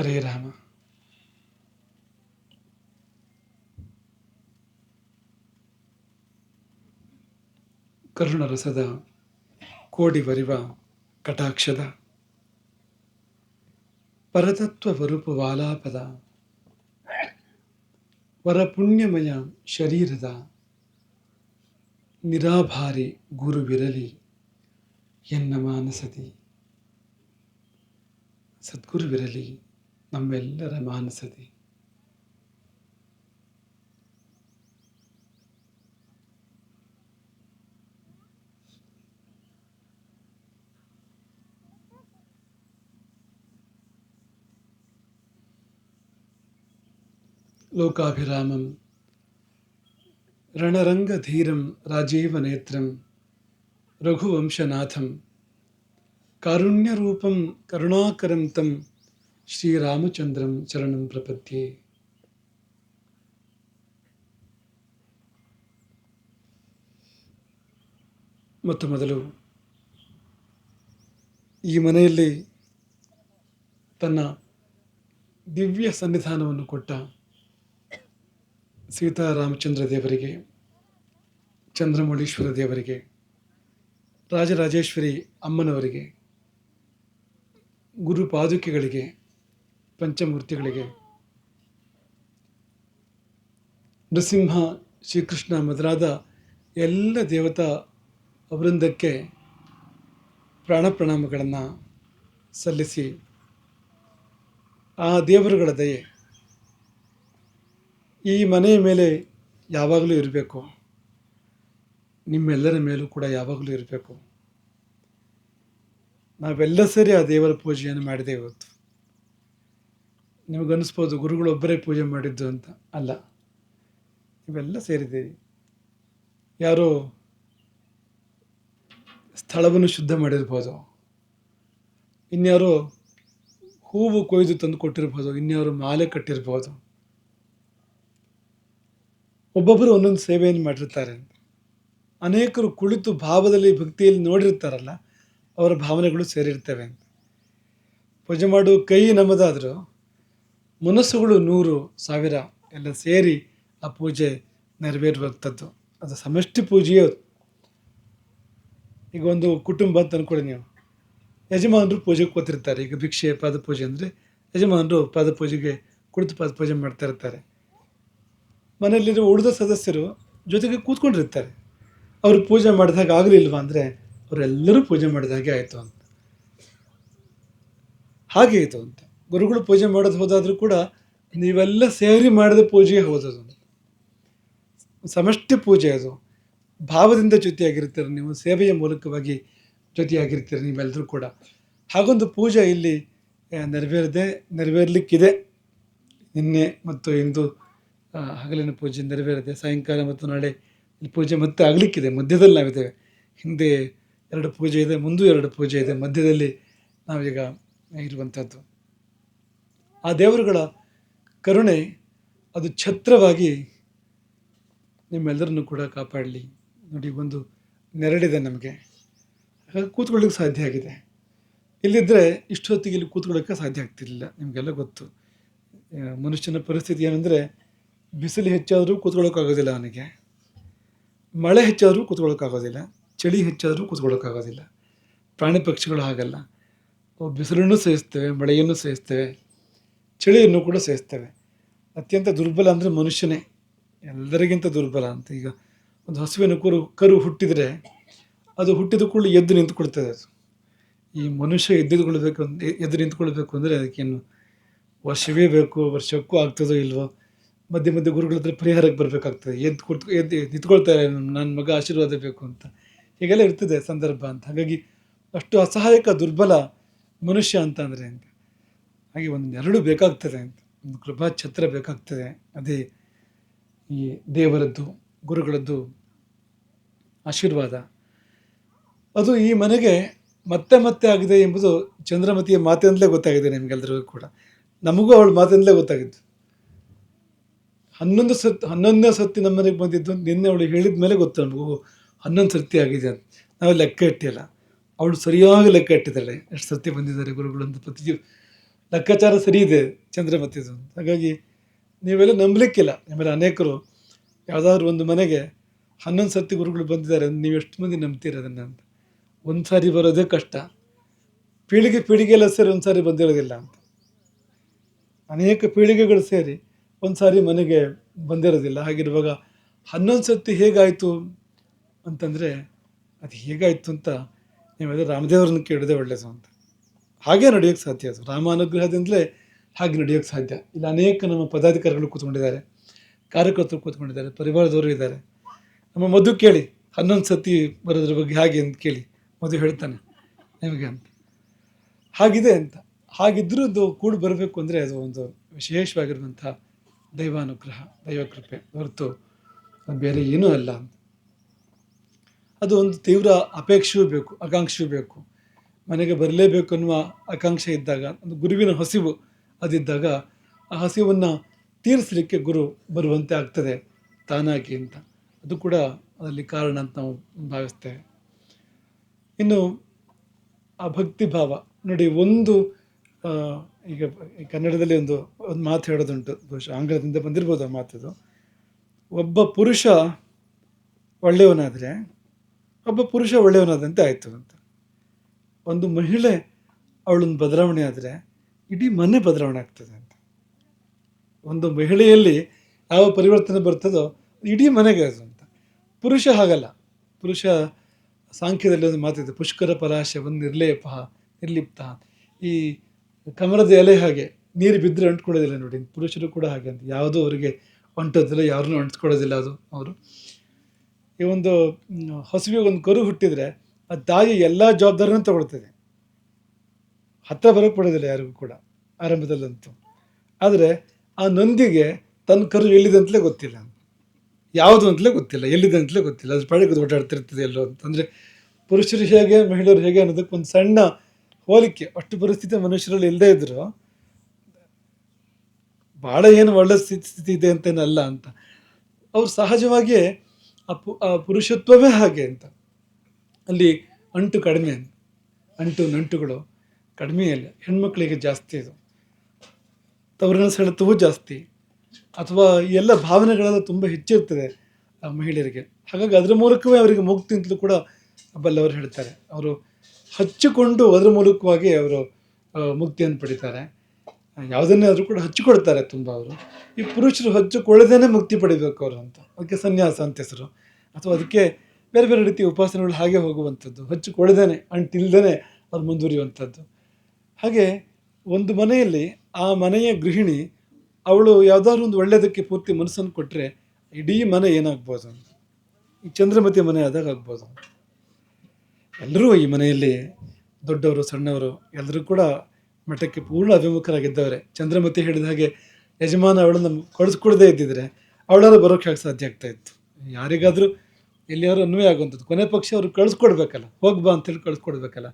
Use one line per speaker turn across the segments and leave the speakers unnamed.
ಹರೇ ರಾಮ. ಕರುಣರಸದ ಕೋಡಿ ಬರಿವ ಕಟಾಕ್ಷದ. ಪರತತ್ವ ವರುಪು ವಾಲಾಪದ. ವರಪುಣ್ಯಮಯ ಶರೀರದ. ನಿರಾಭಾರಿ ಗುರುವಿರಲಿ ಎನ್ನ ಮಾನಸತಿ ಸದ್ಗುರುವಿರಲಿ ನಮ್ಮೆಲ್ಲರ ಮಾನಸದಿ ಲೋಕಾಭಿರಾಮಂ ರಣರಂಗಧೀರಂ ರಾಜೀವನೇತ್ರಂ ರಘುವಂಶನಾಥಂ ಕಾರುಣ್ಯರೂಪಂ ಕರುಣಾಕರಂ ತಂ ಶ್ರೀರಾಮಚಂದ್ರಂ ಚರಣಂ ಪ್ರಪತ್ಯೆ ಮತ್ತು ಮೊದಲು ಈ ಮನೆಯಲ್ಲಿ ತನ್ನ ದಿವ್ಯ ಸನ್ನಿಧಾನವನ್ನು ಕೊಟ್ಟ ಸೀತಾರಾಮಚಂದ್ರ ದೇವರಿಗೆ, ಚಂದ್ರಮೌಳೀಶ್ವರ ದೇವರಿಗೆ, ರಾಜರಾಜೇಶ್ವರಿ ಅಮ್ಮನವರಿಗೆ, ಗುರು ಪಾದುಕೆಗಳಿಗೆ ಪಂಚಮೂರ್ತಿಗಳಿಗೆ. ನೃಸಿಂಹ ಶ್ರೀಕೃಷ್ಣ ಮೊದಲಾದ ಎಲ್ಲ ದೇವತಾ ವೃಂದಕ್ಕೆ ಪ್ರಾಣ ಪ್ರಣಾಮಗಳನ್ನು ಸಲ್ಲಿಸಿ ಆ ದೇವರುಗಳ ದಯೆ ಈ ಮನೆಯ ಮೇಲೆ ಯಾವಾಗಲೂ ಇರಬೇಕು. ನಿಮ್ಮೆಲ್ಲರ ಮೇಲೂ ಕೂಡ ಯಾವಾಗಲೂ ಇರಬೇಕು. ನಾವೆಲ್ಲ ಸರಿ ಆ ದೇವರ ಪೂಜೆಯನ್ನು ಮಾಡಿದೆ ಇವತ್ತು. ನಿಮಗನ್ನಿಸ್ಬೋದು ಗುರುಗಳೊಬ್ಬರೇ ಪೂಜೆ ಮಾಡಿದ್ದು ಅಂತ. ಅಲ್ಲ, ಇವೆಲ್ಲ ಸೇರಿದ್ದೀರಿ. ಯಾರು ಸ್ಥಳವನ್ನು ಶುದ್ಧ ಮಾಡಿರ್ಬೋದು. ಇನ್ಯಾರು ಹೂವು ಕೊಯ್ದು ತಂದು ಕೊಟ್ಟಿರ್ಬೋದು, ಇನ್ಯಾರು ಮಾಲೆ ಕಟ್ಟಿರ್ಬೋದು. ಒಬ್ಬೊಬ್ಬರು ಒಂದೊಂದು ಸೇವೆಯನ್ನು ಮಾಡಿರ್ತಾರೆ. ಅನೇಕರು ಕುಳಿತು ಭಾವದಲ್ಲಿ, ಭಕ್ತಿಯಲ್ಲಿ ನೋಡಿರ್ತಾರಲ್ಲ, ಅವರ ಭಾವನೆಗಳು ಸೇರಿರ್ತವೆ ಪೂಜೆ ಮಾಡುವ ಕೈ ನಮ್ಮದಾದರೂ ಮನಸ್ಸುಗಳು ನೂರು ಸಾವಿರ ಎಲ್ಲ ಸೇರಿ ಆ ಪೂಜೆ ನೆರವೇರುವಂಥದ್ದು. ಅದು ಸಮಷ್ಟಿ ಪೂಜೆಯೇ. ಈಗ ಒಂದು ಕುಟುಂಬ ಅಂತ ಅಂದ್ಕೊಳ್ಳಿ ನೀವು. ಯಜಮಾನರು ಪೂಜೆಗೆ ಕೂತಿರ್ತಾರೆ. ಈಗ ಭಿಕ್ಷೆ ಪಾದಪೂಜೆ ಅಂದರೆ ಯಜಮಾನರು ಪಾದಪೂಜೆಗೆ ಕುಳಿತು ಪಾದಪೂಜೆ ಮಾಡ್ತಾ ಇರ್ತಾರೆ. ಮನೆಯಲ್ಲಿರೋ ಉಳಿದ ಸದಸ್ಯರು ಜೊತೆಗೆ ಕೂತ್ಕೊಂಡಿರ್ತಾರೆ. ಅವರು ಪೂಜೆ ಮಾಡಿದಾಗ ಆಗಲಿಲ್ವ ಅಂದರೆ ಅವರೆಲ್ಲರೂ ಪೂಜೆ ಮಾಡಿದ ಹಾಗೆ ಆಯಿತು ಅಂತ. ಹಾಗೆ ಆಯಿತು ಅಂತ. ಗುರುಗಳು ಪೂಜೆ ಮಾಡೋದು ಹೋದಾದರೂ ಕೂಡ ನೀವೆಲ್ಲ ಸೇರಿ ಮಾಡಿದ ಪೂಜೆಯೇ ಹೋದದು ಸಮಷ್ಟಿ ಪೂಜೆ ಅದು. ಭಾವದಿಂದ ಜೊತೆಯಾಗಿರ್ತೀರಿ ನೀವು, ಸೇವೆಯ ಮೂಲಕವಾಗಿ ಜೊತೆಯಾಗಿರ್ತೀರಿ ನೀವೆಲ್ಲರೂ ಕೂಡ. ಹಾಗೊಂದು ಪೂಜೆ ಇಲ್ಲಿ ನೆರವೇರಿದೆ, ನೆರವೇರಲಿಕ್ಕಿದೆ. ನಿನ್ನೆ ಮತ್ತು ಇಂದು ಹಗಲಿನ ಪೂಜೆ ನೆರವೇರಿದೆ. ಸಾಯಂಕಾಲ ಮತ್ತು ನಾಳೆ ಪೂಜೆ ಮತ್ತೆ ಆಗಲಿಕ್ಕಿದೆ. ಮಧ್ಯದಲ್ಲಿ ನಾವಿದ್ದೇವೆ. ಹಿಂದೆ ಎರಡು ಪೂಜೆ ಇದೆ, ಮುಂದೂ ಎರಡು ಪೂಜೆ ಇದೆ. ಮಧ್ಯದಲ್ಲಿ ನಾವೀಗ ಇರುವಂಥದ್ದು ಆ ದೇವರುಗಳ ಕರುಣೆ ಅದು ಛತ್ರವಾಗಿ ನಿಮ್ಮೆಲ್ಲರನ್ನು ಕೂಡ ಕಾಪಾಡಲಿ. ನೋಡಿ, ಒಂದು ನೆರಳಿದೆ ನಮಗೆ. ಕೂತ್ಕೊಳ್ಳಿಕ್ಕೆ ಸಾಧ್ಯ ಆಗಿದೆ. ಇಲ್ಲಿದ್ದರೆ ಇಷ್ಟೊತ್ತಿಗೆ ಇಲ್ಲಿ ಕೂತ್ಕೊಳ್ಳೋಕ್ಕೆ ಸಾಧ್ಯ ಆಗ್ತಿರಲಿಲ್ಲ, ನಿಮಗೆಲ್ಲ ಗೊತ್ತು. ಮನುಷ್ಯನ ಪರಿಸ್ಥಿತಿ ಏನಂದರೆ, ಬಿಸಿಲು ಹೆಚ್ಚಾದರೂ ಕೂತ್ಕೊಳ್ಳೋಕ್ಕಾಗೋದಿಲ್ಲ ಅವನಿಗೆ. ಮಳೆ ಹೆಚ್ಚಾದರೂ ಕೂತ್ಕೊಳ್ಳೋಕ್ಕಾಗೋದಿಲ್ಲ ಚಳಿ ಹೆಚ್ಚಾದರೂ ಕೂತ್ಕೊಳ್ಳೋಕ್ಕಾಗೋದಿಲ್ಲ ಪ್ರಾಣಿ ಪಕ್ಷಿಗಳು ಹಾಗಲ್ಲ. ಬಿಸಿಲನ್ನು ಸಹಿಸ್ತೇವೆ ಮಳೆಯನ್ನು ಸಹಿಸ್ತೇವೆ ಚಳಿಯನ್ನು ಕೂಡ ಸೇರಿಸ್ತೇವೆ. ಅತ್ಯಂತ ದುರ್ಬಲ ಅಂದರೆ ಮನುಷ್ಯನೇ. ಎಲ್ಲರಿಗಿಂತ ದುರ್ಬಲ ಅಂತ. ಈಗ ಒಂದು ಹಸುವಿನ ಕರು ಕರು ಹುಟ್ಟಿದರೆ ಅದು ಹುಟ್ಟಿದ ಕೂಡಲೇ ಎದ್ದು ನಿಂತ್ಕೊಳ್ತದೆ ಅದು. ಈ ಮನುಷ್ಯ ಎದ್ದುಕೊಳ್ಬೇಕು ಎದ್ದು ನಿಂತ್ಕೊಳ್ಬೇಕು ಅಂದರೆ ಅದಕ್ಕೇನು ವರ್ಷವೇ ಬೇಕು, ವರ್ಷಕ್ಕೂ ಆಗ್ತದೋ ಇಲ್ವೋ, ಮಧ್ಯೆ ಮಧ್ಯೆ ಗುರುಗಳ ಹತ್ರ ಪರಿಹಾರಕ್ಕೆ ಬರಬೇಕಾಗ್ತದೆ. ಎದ್ದು ಕುರ್ತು ಎದ್ದು ನಿಂತ್ಕೊಳ್ತಾರೆ ನನ್ನ ಮಗ ಆಶೀರ್ವಾದ ಬೇಕು ಅಂತ. ಹೀಗೆಲ್ಲ ಇರ್ತದೆ ಸಂದರ್ಭ ಅಂತ. ಹಾಗಾಗಿ ಅಷ್ಟು ಅಸಹಾಯಕ ದುರ್ಬಲ ಮನುಷ್ಯ ಅಂತ ಅಂದರೆ ಹಾಗೆ ಒಂದು ನೆರಳು ಬೇಕಾಗ್ತದೆ ಅಂತ. ಒಂದು ಕೃಪಾ ಛತ್ರ ಬೇಕಾಗ್ತದೆ. ಅದೇ ಈ ದೇವರದ್ದು, ಗುರುಗಳದ್ದು ಆಶೀರ್ವಾದ. ಅದು ಈ ಮನೆಗೆ ಮತ್ತೆ ಮತ್ತೆ ಆಗಿದೆ ಎಂಬುದು ಚಂದ್ರಮತಿಯ ಮಾತಿನಿಂದಲೇ ಗೊತ್ತಾಗಿದೆ ನಿಮಗೆಲ್ಲರಿಗೂ ಕೂಡ. ನಮಗೂ ಅವಳ ಮಾತಿನಿಂದಲೇ ಗೊತ್ತಾಗಿದ್ದು. ಹನ್ನೊಂದು ಸತ್, ಹನ್ನೊಂದನೇ ಸತಿ ನಮ್ಮ ಮನೆಗೆ ಬಂದಿದ್ದು, ನಿನ್ನೆ ಅವಳು ಹೇಳಿದ ಮೇಲೆ ಗೊತ್ತು ನಮಗೂ. ಹನ್ನೊಂದು ಸರ್ತಿ ಆಗಿದೆ ಅಂತ. ನಾವು ಲೆಕ್ಕ ಇಟ್ಟಿಲ್ಲ ಅವಳು ಸರಿಯಾಗಿ ಲೆಕ್ಕ ಇಟ್ಟಿದ್ದಾಳೆ ಎಷ್ಟು ಸರ್ತಿ ಬಂದಿದ್ದಾರೆ ಗುರುಗಳು ಅಂತ ಪ್ರತಿ ಲೆಕ್ಕಾಚಾರ ಸರಿ ಇದೆ ಚಂದ್ರಮತಿದು. ಹಾಗಾಗಿ ನೀವೆಲ್ಲ ನಂಬಲಿಕ್ಕಿಲ್ಲ. ನಿಮ್ಮೆಲ್ಲ ಅನೇಕರು ಯಾವುದಾದ್ರು ಒಂದು ಮನೆಗೆ ಹನ್ನೊಂದು ಸರ್ತಿ ಗುರುಗಳು ಬಂದಿದ್ದಾರೆ ನೀವು ಎಷ್ಟು ಮಂದಿ ನಂಬ್ತೀರ ಅದನ್ನು ಅಂತ. ಒಂದು ಸಾರಿ ಬರೋದೇ ಕಷ್ಟ. ಪೀಳಿಗೆ ಪೀಳಿಗೆ ಎಲ್ಲ ಸೇರಿ ಒಂದು ಸಾರಿ ಬಂದಿರೋದಿಲ್ಲ ಅಂತ. ಅನೇಕ ಪೀಳಿಗೆಗಳು ಸೇರಿ ಒಂದು ಸಾರಿ ಮನೆಗೆ ಬಂದಿರೋದಿಲ್ಲ. ಹಾಗಿರುವಾಗ ಹನ್ನೊಂದು ಸರ್ತಿ ಹೇಗಾಯಿತು ಅಂತಂದರೆ ಅದು ಹೇಗಾಯಿತು ಅಂತ ನೀವೆಲ್ಲ ರಾಮದೇವರನ್ನು ಕೇಳಿದೆ ಒಳ್ಳೆಯದು ಅಂತ. ಹಾಗೆ ನಡೆಯೋಕ್ಕೆ ಸಾಧ್ಯ. ಅದು ರಾಮ ಅನುಗ್ರಹದಿಂದಲೇ ಹಾಗೆ ನಡೆಯೋಕ್ಕೆ ಸಾಧ್ಯ. ಇಲ್ಲಿ ಅನೇಕ ನಮ್ಮ ಪದಾಧಿಕಾರಿಗಳು ಕೂತ್ಕೊಂಡಿದ್ದಾರೆ, ಕಾರ್ಯಕರ್ತರು ಕೂತ್ಕೊಂಡಿದ್ದಾರೆ, ಪರಿವಾರದವರು ಇದ್ದಾರೆ. ನಮ್ಮ ಮಧು ಕೇಳಿ, ಹನ್ನೊಂದು ಸತಿ ಬರೋದ್ರ ಬಗ್ಗೆ ಹಾಗೆ ಅಂತ ಕೇಳಿ, ಮಧು ಹೇಳ್ತಾನೆ ನಿಮಗೆ ಅಂತ. ಹಾಗಿದೆ ಅಂತ. ಹಾಗಿದ್ರೂ ಅದು ಕೂಡಿ ಬರಬೇಕು ಅಂದರೆ ಅದು ಒಂದು ವಿಶೇಷವಾಗಿರುವಂಥ ದೈವಾನುಗ್ರಹ ದೈವಕೃಪೆ ಹೊರತು ಬೇರೆ ಏನೂ ಅಲ್ಲ ಅಂತ. ಅದು ಒಂದು ತೀವ್ರ ಅಪೇಕ್ಷೆಯೂ ಬೇಕು, ಆಕಾಂಕ್ಷೆಯೂ ಬೇಕು. ಮನೆಗೆ ಬರಲೇಬೇಕು ಅನ್ನುವ ಆಕಾಂಕ್ಷೆ ಇದ್ದಾಗ, ಒಂದು ಗುರುವಿನ ಹಸಿವು ಅದಿದ್ದಾಗ ಆ ಹಸಿವನ್ನು ತೀರಿಸಲಿಕ್ಕೆ ಗುರು ಬರುವಂತೆ ಆಗ್ತದೆ ತಾನಾಗಿ ಅಂತ. ಅದು ಕೂಡ ಅದರಲ್ಲಿ ಕಾರಣ ಅಂತ ನಾವು ಭಾವಿಸ್ತೇವೆ. ಇನ್ನು ಆ ಭಕ್ತಿ ಭಾವ ನೋಡಿ ಒಂದು ಈಗ ಕನ್ನಡದಲ್ಲಿ ಒಂದು ಒಂದು ಮಾತು ಹೇಳೋದುಂಟು, ಬಹುಶಃ ಆಂಗ್ಲದಿಂದ ಬಂದಿರ್ಬೋದು ಆ ಮಾತದು. ಒಬ್ಬ ಪುರುಷ ಒಳ್ಳೆಯವನಾದರೆ, ಒಬ್ಬ ಪುರುಷ ಒಳ್ಳೆಯವನಾದಂತೆ ಆಯಿತು ಅಂತ. ಒಂದು ಮಹಿಳೆ ಅವಳೊಂದು ಬದಲಾವಣೆ ಆದರೆ ಇಡೀ ಮನೆ ಬದಲಾವಣೆ ಆಗ್ತದೆ ಅಂತ. ಒಂದು ಮಹಿಳೆಯಲ್ಲಿ ಯಾವ ಪರಿವರ್ತನೆ ಬರ್ತದೋ ಇಡೀ ಮನೆಗೆ ಅಂತ. ಪುರುಷ ಹಾಗಲ್ಲ. ಪುರುಷ ಸಾಂಖ್ಯದಲ್ಲಿ ಒಂದು ಮಾತಿದೆ, ಪುಷ್ಕರ ಪಲಾಶ ಒಂದು ನಿರ್ಲೇಪ, ನಿರ್ಲಿಪ್ತ. ಈ ಕಮಲದ ಎಲೆ ಹಾಗೆ ನೀರು ಬಿದ್ದರೆ ಅಂಟ್ಕೊಳ್ಳೋದಿಲ್ಲ ನೋಡಿ ಪುರುಷರು ಕೂಡ ಹಾಗೆ ಅಂತ. ಯಾವುದೂ ಅವರಿಗೆ ಅಂಟೋದಿಲ್ಲ, ಯಾರನ್ನೂ ಅಂಟಿಸ್ಕೊಳ್ಳೋದಿಲ್ಲ ಅದು ಅವರು. ಈ ಒಂದು ಹಸುವಿಗೆ ಒಂದು ಕರು ಹುಟ್ಟಿದರೆ ಆ ತಾಯಿ ಎಲ್ಲ ಜವಾಬ್ದಾರಿನೂ ತಗೊಳ್ತದೆ. ಹತ್ತಿರ ಬರೋಕ್ಕೆ ಬಿಡೋದಿಲ್ಲ ಯಾರಿಗೂ ಕೂಡ ಆರಂಭದಲ್ಲಂತೂ. ಆದರೆ ಆ ನೊಂದಿಗೆ ತನ್ನ ಕರು ಎಲ್ಲಿದೆ ಅಂತಲೇ ಗೊತ್ತಿಲ್ಲ. ಯಾವುದು ಅಂತಲೇ ಗೊತ್ತಿಲ್ಲ, ಎಲ್ಲಿದೆ ಅಂತಲೇ ಗೊತ್ತಿಲ್ಲ. ಅದು ಪಾಡಿಗೆ ಓಡಾಡ್ತಿರ್ತದೆ ಎಲ್ಲೋ ಅಂತಂದರೆ ಪುರುಷರು ಹೇಗೆ, ಮಹಿಳೆಯರು ಹೇಗೆ ಅನ್ನೋದಕ್ಕೆ ಒಂದು ಸಣ್ಣ ಹೋಲಿಕೆ. ಅಷ್ಟು ಪರಿಸ್ಥಿತಿ ಮನುಷ್ಯರಲ್ಲಿ ಇಲ್ಲದೇ ಇದ್ರು ಭಾಳ ಏನು ಒಳ್ಳೆ ಸ್ಥಿತಿ ಸ್ಥಿತಿ ಇದೆ ಅಂತೇನಲ್ಲ ಅಂತ. ಅವ್ರು ಸಹಜವಾಗಿಯೇ ಆ ಪುರುಷತ್ವವೇ ಹಾಗೆ ಅಂತ. ಅಲ್ಲಿ ಅಂಟು ಕಡಿಮೆ ಅಂಟು ನಂಟುಗಳು ಕಡಿಮೆ ಇಲ್ಲ ಹೆಣ್ಮಕ್ಳಿಗೆ ಜಾಸ್ತಿ ಇದು. ತವರಿನ ಸೆಳೆತವೂ ಜಾಸ್ತಿ. ಅಥವಾ ಎಲ್ಲ ಭಾವನೆಗಳೆಲ್ಲ ತುಂಬ ಹೆಚ್ಚಿರ್ತದೆ ಆ ಮಹಿಳೆಯರಿಗೆ. ಹಾಗಾಗಿ ಅದರ ಮೂಲಕವೇ ಅವರಿಗೆ ಮುಕ್ತಿ ಅಂತಲೂ ಕೂಡ ಬಲ್ಲವರು ಹೇಳ್ತಾರೆ. ಅವರು ಹಚ್ಚಿಕೊಂಡು ಅದರ ಮೂಲಕವಾಗಿ ಅವರು ಮುಕ್ತಿಯನ್ನು ಪಡಿತಾರೆ. ಯಾವುದನ್ನೇ ಆದರೂ ಕೂಡ ಹಚ್ಚಿಕೊಡ್ತಾರೆ ತುಂಬ ಅವರು. ಈ ಪುರುಷರು ಹಚ್ಚಿಕೊಳ್ಳದೇನೆ ಮುಕ್ತಿ ಪಡಿಬೇಕು ಅವರು ಅಂತ. ಅದಕ್ಕೆ ಸನ್ಯಾಸ ಅಂತ ಹೆಸರು. ಅಥವಾ ಅದಕ್ಕೆ ಬೇರೆ ಬೇರೆ ರೀತಿಯ ಉಪಾಸನೆಗಳು ಹಾಗೆ ಹೋಗುವಂಥದ್ದು. ಹಚ್ಚಿಕೊಳ್ಳದೇನೆ ಅಂಟಿಲ್ದೇನೆ ಅವ್ರು ಮುಂದುವರಿಯುವಂಥದ್ದು. ಹಾಗೆ ಒಂದು ಮನೆಯಲ್ಲಿ ಆ ಮನೆಯ ಗೃಹಿಣಿ, ಅವಳು ಯಾವುದಾದ್ರು ಒಂದು ಒಳ್ಳೆಯದಕ್ಕೆ ಪೂರ್ತಿ ಮನಸ್ಸನ್ನು ಕೊಟ್ಟರೆ ಇಡೀ ಮನೆ ಏನಾಗ್ಬೋದು? ಈ ಚಂದ್ರಮತಿ ಮನೆ ಆದಾಗ ಆಗ್ಬೋದು. ಎಲ್ಲರೂ ಈ ಮನೆಯಲ್ಲಿ ದೊಡ್ಡವರು, ಸಣ್ಣವರು ಎಲ್ಲರೂ ಕೂಡ ಮಠಕ್ಕೆ ಪೂರ್ಣ ಅಭಿಮುಖರಾಗಿದ್ದವರೇ. ಚಂದ್ರಮತಿ ಹೇಳಿದ ಹಾಗೆ ಯಜಮಾನ ಅವಳನ್ನು ಕಳಿಸ್ಕೊಡದೇ ಇದ್ದಿದ್ರೆ ಅವಳಾದ್ರೂ ಬರೋಕ್ಕೆ ಸಾಧ್ಯ ಆಗ್ತಾ ಇತ್ತು? ಯಾರಿಗಾದರೂ ಎಲ್ಲಿಯಾರು ಅನ್ವಯ ಆಗುವಂಥದ್ದು. ಕೊನೆ ಪಕ್ಷ ಅವರು ಕಳಿಸ್ಕೊಡ್ಬೇಕಲ್ಲ, ಹೋಗಿ ಬಾ ಅಂತೇಳಿ ಕಳಿಸ್ಕೊಡ್ಬೇಕಲ್ಲ.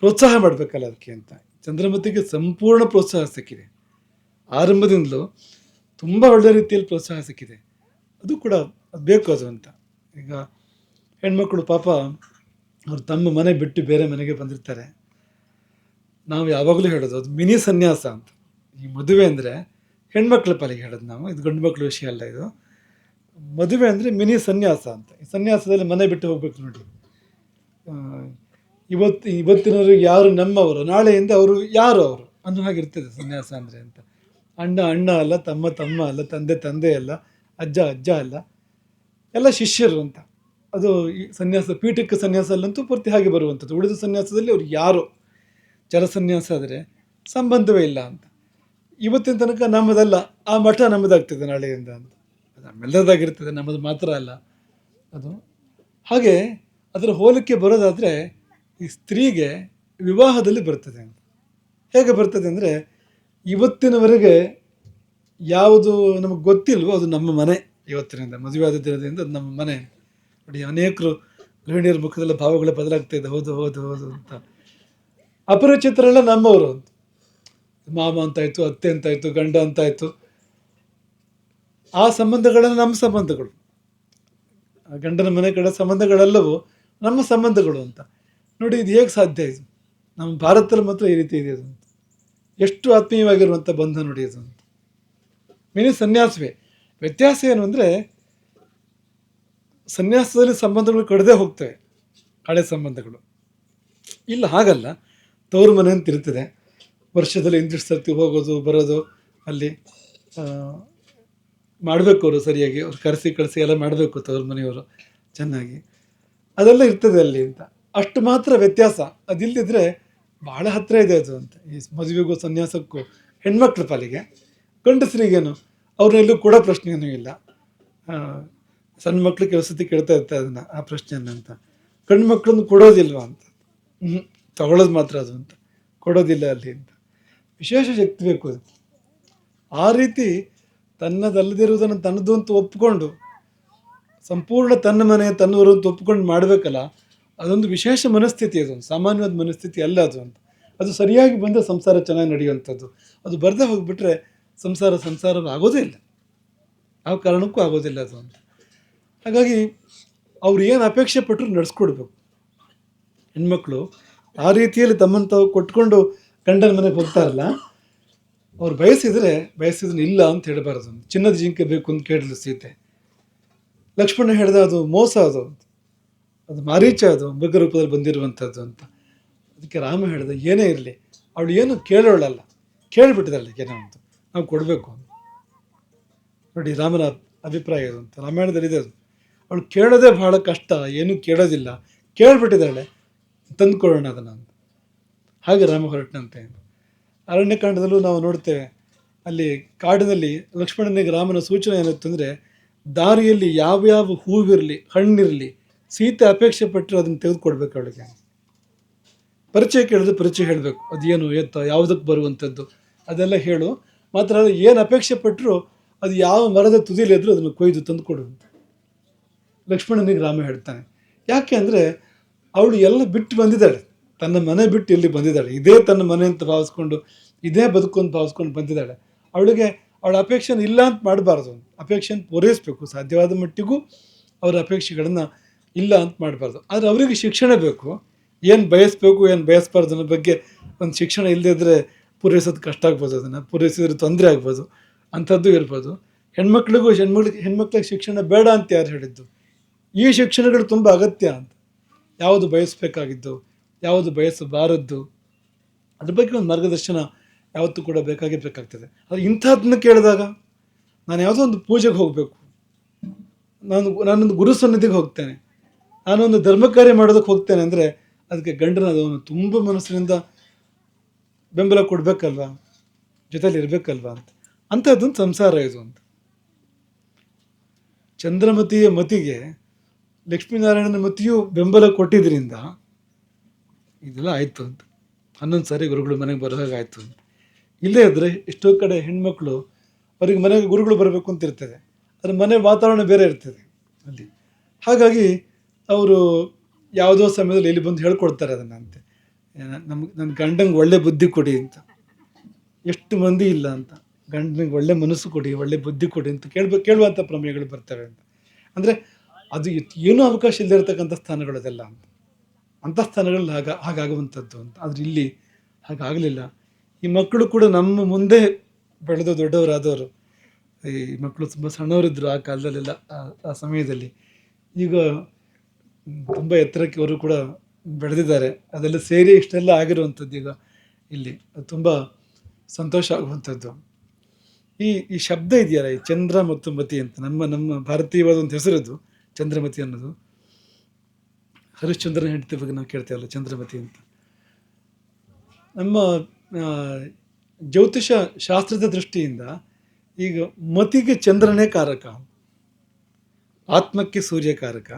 ಪ್ರೋತ್ಸಾಹ ಮಾಡಬೇಕಲ್ಲ ಅದಕ್ಕೆ ಅಂತ. ಚಂದ್ರಮತಿಗೆ ಸಂಪೂರ್ಣ ಪ್ರೋತ್ಸಾಹ ಸಿಕ್ಕಿದೆ. ಆರಂಭದಿಂದಲೂ ತುಂಬ ಒಳ್ಳೆ ರೀತಿಯಲ್ಲಿ ಪ್ರೋತ್ಸಾಹ ಸಿಕ್ಕಿದೆ. ಅದು ಕೂಡ ಬೇಕು ಅದು ಅಂತ. ಈಗ ಹೆಣ್ಮಕ್ಳು ಪಾಪ ಅವ್ರು ತಮ್ಮ ಮನೆ ಬಿಟ್ಟು ಬೇರೆ ಮನೆಗೆ ಬಂದಿರ್ತಾರೆ. ನಾವು ಯಾವಾಗಲೂ ಹೇಳೋದು, ಅದು ಮಿನಿ ಸನ್ಯಾಸ ಅಂತ. ಈ ಮದುವೆ ಅಂದರೆ ಹೆಣ್ಮಕ್ಳ ಪಾಲಿಗೆ ಹೇಳೋದು ನಾವು. ಇದು ಗಂಡು ಮಕ್ಳ ವಿಷಯ ಅಲ್ಲ ಇದು. ಮದುವೆ ಅಂದರೆ ಮಿನಿ ಸನ್ಯಾಸ ಅಂತ. ಸನ್ಯಾಸದಲ್ಲಿ ಮನೆ ಬಿಟ್ಟು ಹೋಗ್ಬೇಕು ನೋಡಿ. ಇವತ್ತು ಇವತ್ತಿನವರು ಯಾರು ನಮ್ಮವರು? ನಾಳೆಯಿಂದ ಅವರು ಯಾರು ಅವರು? ಅನ್ನೋ ಹಾಗಿರ್ತದೆ ಸನ್ಯಾಸ ಅಂದರೆ ಅಂತ. ಅಣ್ಣ ಅಣ್ಣ ಅಲ್ಲ, ತಮ್ಮ ತಮ್ಮ ಅಲ್ಲ, ತಂದೆ ತಂದೆ ಅಲ್ಲ, ಅಜ್ಜ ಅಜ್ಜ ಅಲ್ಲ. ಎಲ್ಲ ಶಿಷ್ಯರು ಅಂತ. ಅದು ಈ ಸನ್ಯಾಸ, ಪೀಠಕ್ಕೆ ಸನ್ಯಾಸ ಅಲ್ಲಂತೂ ಪೂರ್ತಿ ಹಾಗೆ ಬರುವಂಥದ್ದು. ಉಳಿದ ಸನ್ಯಾಸದಲ್ಲಿ ಅವರು ಯಾರು? ಜಲ ಸನ್ಯಾಸ ಆದರೆ ಸಂಬಂಧವೇ ಇಲ್ಲ ಅಂತ. ಇವತ್ತಿನ ತನಕ ನಮ್ಮದಲ್ಲ. ಆ ಮಠ ನಮ್ಮದಾಗ್ತದೆ ನಾಳೆಯಿಂದ ಅಂತ. ಅದು ನಮ್ಮೆಲ್ಲದಾಗಿರ್ತದೆ ನಮ್ಮದು ಮಾತ್ರ ಅಲ್ಲ. ಅದು ಹಾಗೆ ಅದರ ಹೋಲಿಕೆ ಬರೋದಾದರೆ ಈ ಸ್ತ್ರೀಗೆ ವಿವಾಹದಲ್ಲಿ ಬರ್ತದೆ ಹೇಗೆ ಬರ್ತದೆ ಅಂದರೆ ಇವತ್ತಿನವರೆಗೆ ಯಾವುದು ನಮಗೆ ಗೊತ್ತಿಲ್ವೋ ಅದು ನಮ್ಮ ಮನೆ ಇವತ್ತಿನಿಂದ, ಮದುವೆ ಆದ ದಿನದಿಂದ ಅದು ನಮ್ಮ ಮನೆ. ನೋಡಿ, ಅನೇಕರು ಗೃಹಿಣಿಯರ ಮುಖದಲ್ಲಿ ಭಾವಗಳು ಬದಲಾಗ್ತಾ ಇದೆ, ಹೌದು ಹೌದು ಹೌದು ಅಂತ. ಅಪರಿಚಿತರೆಲ್ಲ ನಮ್ಮವರು ಮಾಮ ಅಂತಾಯ್ತು, ಅತ್ತೆ ಅಂತಾಯ್ತು, ಗಂಡ ಅಂತಾಯ್ತು. ಆ ಸಂಬಂಧಗಳನ್ನು ನಮ್ಮ ಸಂಬಂಧಗಳು. ಗಂಡನ ಮನೆ ಕಡೆ ಸಂಬಂಧಗಳೆಲ್ಲವೂ ನಮ್ಮ ಸಂಬಂಧಗಳು ಅಂತ. ನೋಡಿ, ಇದು ಹೇಗೆ ಸಾಧ್ಯ ಇದು? ನಮ್ಮ ಭಾರತದಲ್ಲಿ ಮಾತ್ರ ಈ ರೀತಿ ಇದೆ ಅದು ಎಷ್ಟು ಆತ್ಮೀಯವಾಗಿರುವಂಥ ಬಂಧ ನೋಡಿ ಅದು ಅಂತ. ಮಿನಿ ಸನ್ಯಾಸವೇ. ವ್ಯತ್ಯಾಸ ಏನು ಅಂದರೆ, ಸನ್ಯಾಸದಲ್ಲಿ ಸಂಬಂಧಗಳು ಕಡದೇ ಹೋಗ್ತವೆ, ಹಳೆ ಸಂಬಂಧಗಳು. ಇಲ್ಲ, ಹಾಗಲ್ಲ. ತವ್ರ ಮನೆ ಅಂತ ಇರ್ತದೆ. ವರ್ಷದಲ್ಲಿ ಇಂದಿಷ್ಟು ಸರ್ತಿ ಹೋಗೋದು, ಬರೋದು, ಅಲ್ಲಿ ಮಾಡಬೇಕು ಅವರು ಸರಿಯಾಗಿ, ಅವ್ರು ಕರೆಸಿ ಕಳಿಸಿ ಎಲ್ಲ ಮಾಡಬೇಕು ತವ್ರ ಮನೆಯವರು, ಚೆನ್ನಾಗಿ. ಅದೆಲ್ಲ ಇರ್ತದೆ ಅಲ್ಲಿ ಅಂತ. ಅಷ್ಟು ಮಾತ್ರ ವ್ಯತ್ಯಾಸ. ಅದಿಲ್ಲದಿದ್ದರೆ ಭಾಳ ಹತ್ತಿರ ಇದೆ ಅದು ಅಂತ. ಈ ಮದುವೆಗೂ ಸನ್ಯಾಸಕ್ಕೂ ಹೆಣ್ಮಕ್ಳ ಪಾಲಿಗೆ. ಗಂಡಸರಿಗೇನು ಅವ್ರನ್ನೆಲ್ಲೂ ಕೂಡ ಪ್ರಶ್ನೆಯೂ ಇಲ್ಲ. ಸಣ್ಣ ಮಕ್ಳು ಕೆಲಸತಿ ಕೇಳ್ತಾ ಇರ್ತಾರೆ ಅದನ್ನು, ಆ ಪ್ರಶ್ನೆಯನ್ನು ಅಂತ. ಗಂಡು ಮಕ್ಕಳನ್ನು ಕೊಡೋದಿಲ್ವಾ ಅಂತ. ಹ್ಞೂ ತಗೊಳ್ಳೋದು ಮಾತ್ರ ಅದು ಅಂತ. ಕೊಡೋದಿಲ್ಲ ಅಲ್ಲಿ ಅಂತ. ವಿಶೇಷ ಶಕ್ತಿ ಬೇಕು ಆ ರೀತಿ ತನ್ನದಲ್ಲದಿರುವುದನ್ನು ತನ್ನದು ಅಂತ ಒಪ್ಪಿಕೊಂಡು ಸಂಪೂರ್ಣ ತನ್ನ ಮನೆ ತನ್ನವರು ಅಂತ ಒಪ್ಪಿಕೊಂಡು ಮಾಡಬೇಕಲ್ಲ, ಅದೊಂದು ವಿಶೇಷ ಮನಸ್ಥಿತಿ ಅದು, ಸಾಮಾನ್ಯವಾದ ಮನಸ್ಥಿತಿ ಅಲ್ಲ ಅದು ಅಂತ. ಅದು ಸರಿಯಾಗಿ ಬಂದರೆ ಸಂಸಾರ ಚೆನ್ನಾಗಿ ನಡೆಯುವಂಥದ್ದು. ಅದು ಬರದೇ ಹೋಗಿಬಿಟ್ರೆ ಸಂಸಾರ ಸಂಸಾರ ಆಗೋದೇ ಇಲ್ಲ. ಯಾವ ಕಾರಣಕ್ಕೂ ಆಗೋದಿಲ್ಲ ಅದು ಅಂತ. ಹಾಗಾಗಿ ಅವ್ರು ಏನು ಅಪೇಕ್ಷೆ ಪಟ್ಟರು ನಡೆಸ್ಕೊಡ್ಬೇಕು. ಹೆಣ್ಮಕ್ಳು ಆ ರೀತಿಯಲ್ಲಿ ತಮ್ಮನ್ನು ಕೊಟ್ಕೊಂಡು ಗಂಡನ ಮನೆಗೆ ಹೋಗ್ತಾರಲ್ಲ ಅವ್ರು ಬಯಸಿದರೆ ಬಯಸಿದ್ರು ಇಲ್ಲ ಅಂತ ಹೇಳಬಾರ್ದು. ಚಿನ್ನದ ಜಿಂಕೆ ಬೇಕು ಅಂತ ಕೇಳಲು ಸೀತೆ. ಲಕ್ಷ್ಮಣ ಹೇಳಿದ ಅದು ಮೋಸ ಅದು. ಅದು ಮಾರೀಚ ಅದು, ಮೃಗ ರೂಪದಲ್ಲಿ ಬಂದಿರುವಂಥದ್ದು ಅಂತ. ಅದಕ್ಕೆ ರಾಮ ಹೇಳಿದ, ಏನೇ ಇರಲಿ, ಅವಳು ಏನು ಕೇಳೋಳಲ್ಲ. ಕೇಳಿಬಿಟ್ಟಿದ್ದಾಳೆ ಏನೋ ಅಂತ ನಾವು ಕೊಡಬೇಕು ಅಂತ. ನೋಡಿ, ರಾಮನ ಅಭಿಪ್ರಾಯ ಇದು ಅಂತ. ರಾಮಾಯಣದಲ್ಲಿ ಇದೆ ಅದು. ಅವಳು ಕೇಳೋದೇ ಬಹಳ ಕಷ್ಟ, ಏನೂ ಕೇಳೋದಿಲ್ಲ. ಕೇಳಿಬಿಟ್ಟಿದ್ದಾಳೆ ತಂದುಕೊಳ್ಳೋಣ ಅದನ್ನು ಅಂತ. ಹಾಗೆ ರಾಮ ಹೊರಟನಂತೆ ಅರಣ್ಯಕಾಂಡದಲ್ಲೂ ನಾವು ನೋಡ್ತೇವೆ ಅಲ್ಲಿ ಕಾಡಿನಲ್ಲಿ ಲಕ್ಷ್ಮಣನಿಗೆ ರಾಮನ ಸೂಚನೆ ಏನಿತ್ತಂದರೆ ದಾರಿಯಲ್ಲಿ ಯಾವ್ಯಾವ ಹೂವಿರಲಿ, ಹಣ್ಣಿರಲಿ ಸೀತೆ ಅಪೇಕ್ಷೆ ಪಟ್ಟರೆ ಅದನ್ನು ತೆಗೆದುಕೊಡ್ಬೇಕು ಅವಳಿಗೆ. ಪರಿಚಯ ಕೇಳಿದ್ರೆ ಪರಿಚಯ ಹೇಳಬೇಕು. ಅದೇನು ಎತ್ತ, ಯಾವುದಕ್ಕೆ ಬರುವಂಥದ್ದು? ಅದೆಲ್ಲ ಹೇಳು. ಮಾತ್ರ ಏನು ಅಪೇಕ್ಷೆ ಪಟ್ಟರು ಅದು ಯಾವ ಮರದ ತುದಿಲಿದ್ರು ಅದನ್ನು ಕೊಯ್ದು ತಂದು ಕೊಡುವಂತೆ. ಲಕ್ಷ್ಮಣನಿಗೆ ರಾಮ ಹೇಳ್ತಾನೆ. ಯಾಕೆ ಅಂದರೆ, ಅವಳು ಎಲ್ಲ ಬಿಟ್ಟು ಬಂದಿದ್ದಾಳೆ. ತನ್ನ ಮನೆ ಬಿಟ್ಟು ಇಲ್ಲಿ ಬಂದಿದ್ದಾಳೆ? ಇದೇ ತನ್ನ ಮನೆ ಅಂತ ಭಾವಿಸ್ಕೊಂಡು, ಇದೇ ಬದುಕು ಅಂತ ಭಾವಿಸ್ಕೊಂಡು ಬಂದಿದ್ದಾಳೆ. ಅವಳಿಗೆ ಅವಳ ಅಪೇಕ್ಷೆನ ಇಲ್ಲ ಅಂತ ಮಾಡಬಾರ್ದು. ಅಪೇಕ್ಷೆನ ಪೂರೈಸಬೇಕು. ಸಾಧ್ಯವಾದ ಮಟ್ಟಿಗೂ ಅವರ ಅಪೇಕ್ಷೆಗಳನ್ನು ಇಲ್ಲ ಅಂತ ಮಾಡಬಾರ್ದು. ಆದರೆ ಅವರಿಗೆ ಶಿಕ್ಷಣ ಬೇಕು. ಏನು ಬಯಸಬೇಕು, ಏನು ಬಯಸ್ಬಾರ್ದು ಅನ್ನೋ ಬಗ್ಗೆ ಒಂದು ಶಿಕ್ಷಣ ಇಲ್ಲದೇ ಇದ್ದರೆ ಪೂರೈಸೋದು ಕಷ್ಟ ಆಗ್ಬೋದು ಅದನ್ನು. ಪೂರೈಸಿದ್ರೆ ತೊಂದರೆ ಆಗ್ಬೋದು. ಅಂಥದ್ದು ಇರ್ಬೋದು. ಹೆಣ್ಮಕ್ಳಿಗೂ ಹೆಣ್ಮಕ್ಳಿಗೆ ಹೆಣ್ಮಕ್ಳಿಗೆ ಶಿಕ್ಷಣ ಬೇಡ ಅಂತ ಯಾರು ಹೇಳಿದ್ದು? ಈ ಶಿಕ್ಷಣಗಳು ತುಂಬ ಅಗತ್ಯ ಅಂತ. ಯಾವುದು ಬಯಸಬೇಕಾಗಿದ್ದು? ಯಾವುದು ಬಯಸಬಾರದ್ದು? ಅದ್ರ ಬಗ್ಗೆ ಒಂದು ಮಾರ್ಗದರ್ಶನ ಯಾವತ್ತೂ ಕೂಡ ಬೇಕಾಗಿ ಬೇಕಾಗ್ತದೆ. ಆದರೆ ಇಂಥದ್ದನ್ನ ಕೇಳಿದಾಗ ನಾನು ಯಾವುದೋ ಒಂದು ಪೂಜೆಗೆ ಹೋಗಬೇಕು. ನಾನು ನಾನೊಂದು ಗುರು ಸನ್ನಿಧಿಗೆ ಹೋಗ್ತೇನೆ. ನಾನೊಂದು ಧರ್ಮ ಕಾರ್ಯ ಮಾಡೋದಕ್ಕೆ ಹೋಗ್ತೇನೆ ಅಂದರೆ ಅದಕ್ಕೆ ಗಂಡನ ಅದನ್ನು ತುಂಬ ಮನಸ್ಸಿನಿಂದ ಬೆಂಬಲ ಕೊಡಬೇಕಲ್ವಾ? ಜೊತೆಲಿ ಇರಬೇಕಲ್ವಾ ಅಂತ. ಅಂಥದ್ದೊಂದು ಸಂಸಾರ ಇದು ಅಂತ. ಚಂದ್ರಮತಿಯ ಮತಿಗೆ ಲಕ್ಷ್ಮೀನಾರಾಯಣನ ಮತಿಯು ಬೆಂಬಲ ಕೊಟ್ಟಿದ್ದರಿಂದ ಇದೆಲ್ಲ ಆಯಿತು ಅಂತ. ಹನ್ನೊಂದು ಸಾರಿ ಗುರುಗಳು ಮನೆಗೆ ಬರೋ ಹಾಗೆ ಆಯಿತು ಅಂತ. ಇಲ್ಲೇ ಇದ್ದರೆ ಎಷ್ಟೋ ಕಡೆ ಹೆಣ್ಮಕ್ಳು ಅವ್ರಿಗೆ ಮನೆಗೆ ಗುರುಗಳು ಬರಬೇಕು ಅಂತ ಇರ್ತದೆ. ಅದ್ರ ಮನೆ ವಾತಾವರಣ ಬೇರೆ ಇರ್ತದೆ ಅಲ್ಲಿ. ಹಾಗಾಗಿ ಅವರು ಯಾವುದೋ ಸಮಯದಲ್ಲಿ ಇಲ್ಲಿ ಬಂದು ಹೇಳ್ಕೊಡ್ತಾರೆ ಅದನ್ನು ಅಂತೆ. ನಮ್ಗೆ ನನ್ನ ಗಂಡಂಗೆ ಒಳ್ಳೆ ಬುದ್ಧಿ ಕೊಡಿ ಅಂತ. ಎಷ್ಟು ಮಂದಿ ಇಲ್ಲ ಅಂತ. ಗಂಡನಿಗೆ ಒಳ್ಳೆ ಮನಸ್ಸು ಕೊಡಿ, ಒಳ್ಳೆ ಬುದ್ಧಿ ಕೊಡಿ ಅಂತ ಕೇಳ್ಬೇಕು ಕೇಳುವಂಥ ಪ್ರಮೇಯಗಳು ಬರ್ತವೆ ಅಂತ. ಅಂದರೆ ಅದು ಏನೂ ಅವಕಾಶ ಇಲ್ಲದೇ ಇರತಕ್ಕಂಥ ಸ್ಥಾನಗಳು ಅದೆಲ್ಲ ಅಂತ. ಅಂಥ ಆಗ ಹಾಗ ಹಾಗಾಗುವಂಥದ್ದು ಅಂತ. ಆದರೆ ಇಲ್ಲಿ ಹಾಗಾಗಲಿಲ್ಲ. ಈ ಮಕ್ಕಳು ಕೂಡ ನಮ್ಮ ಮುಂದೆ ಬೆಳೆದು ದೊಡ್ಡವರಾದವರು. ಈ ಮಕ್ಕಳು ತುಂಬ ಸಣ್ಣವರಿದ್ದರು ಆ ಕಾಲದಲ್ಲೆಲ್ಲ, ಆ- ಆ ಸಮಯದಲ್ಲಿ. ಈಗ ತುಂಬ ಎತ್ತರಕ್ಕೆ ಅವರು ಕೂಡ ಬೆಳೆದಿದ್ದಾರೆ. ಅದೆಲ್ಲ ಸೇರಿ ಇಷ್ಟೆಲ್ಲ ಆಗಿರುವಂಥದ್ದು ಈಗ ಇಲ್ಲಿ. ಅದು ತುಂಬ ಸಂತೋಷ ಆಗುವಂಥದ್ದು. ಈ ಈ ಶಬ್ದ ಇದೆಯಲ್ಲ, ಈ ಚಂದ್ರ ಮತ್ತು ಮತಿ ಅಂತ. ನಮ್ಮ ನಮ್ಮ ಭಾರತೀಯವಾದ ಒಂದು ಹೆಸರದು, ಚಂದ್ರಮತಿ ಅನ್ನೋದು. ಹರಿಶ್ಚಂದ್ರನ ಹೆಂಡತಿ ಬಗ್ಗೆ ನಾವು ಕೇಳ್ತೇವಲ್ಲ, ಚಂದ್ರಮತಿ ಅಂತ. ನಮ್ಮ ಜ್ಯೋತಿಷ ಶಾಸ್ತ್ರದ ದೃಷ್ಟಿಯಿಂದ ಈಗ ಮತಿಗೆ ಚಂದ್ರನೇ ಕಾರಕ, ಆತ್ಮಕ್ಕೆ ಸೂರ್ಯಕಾರಕ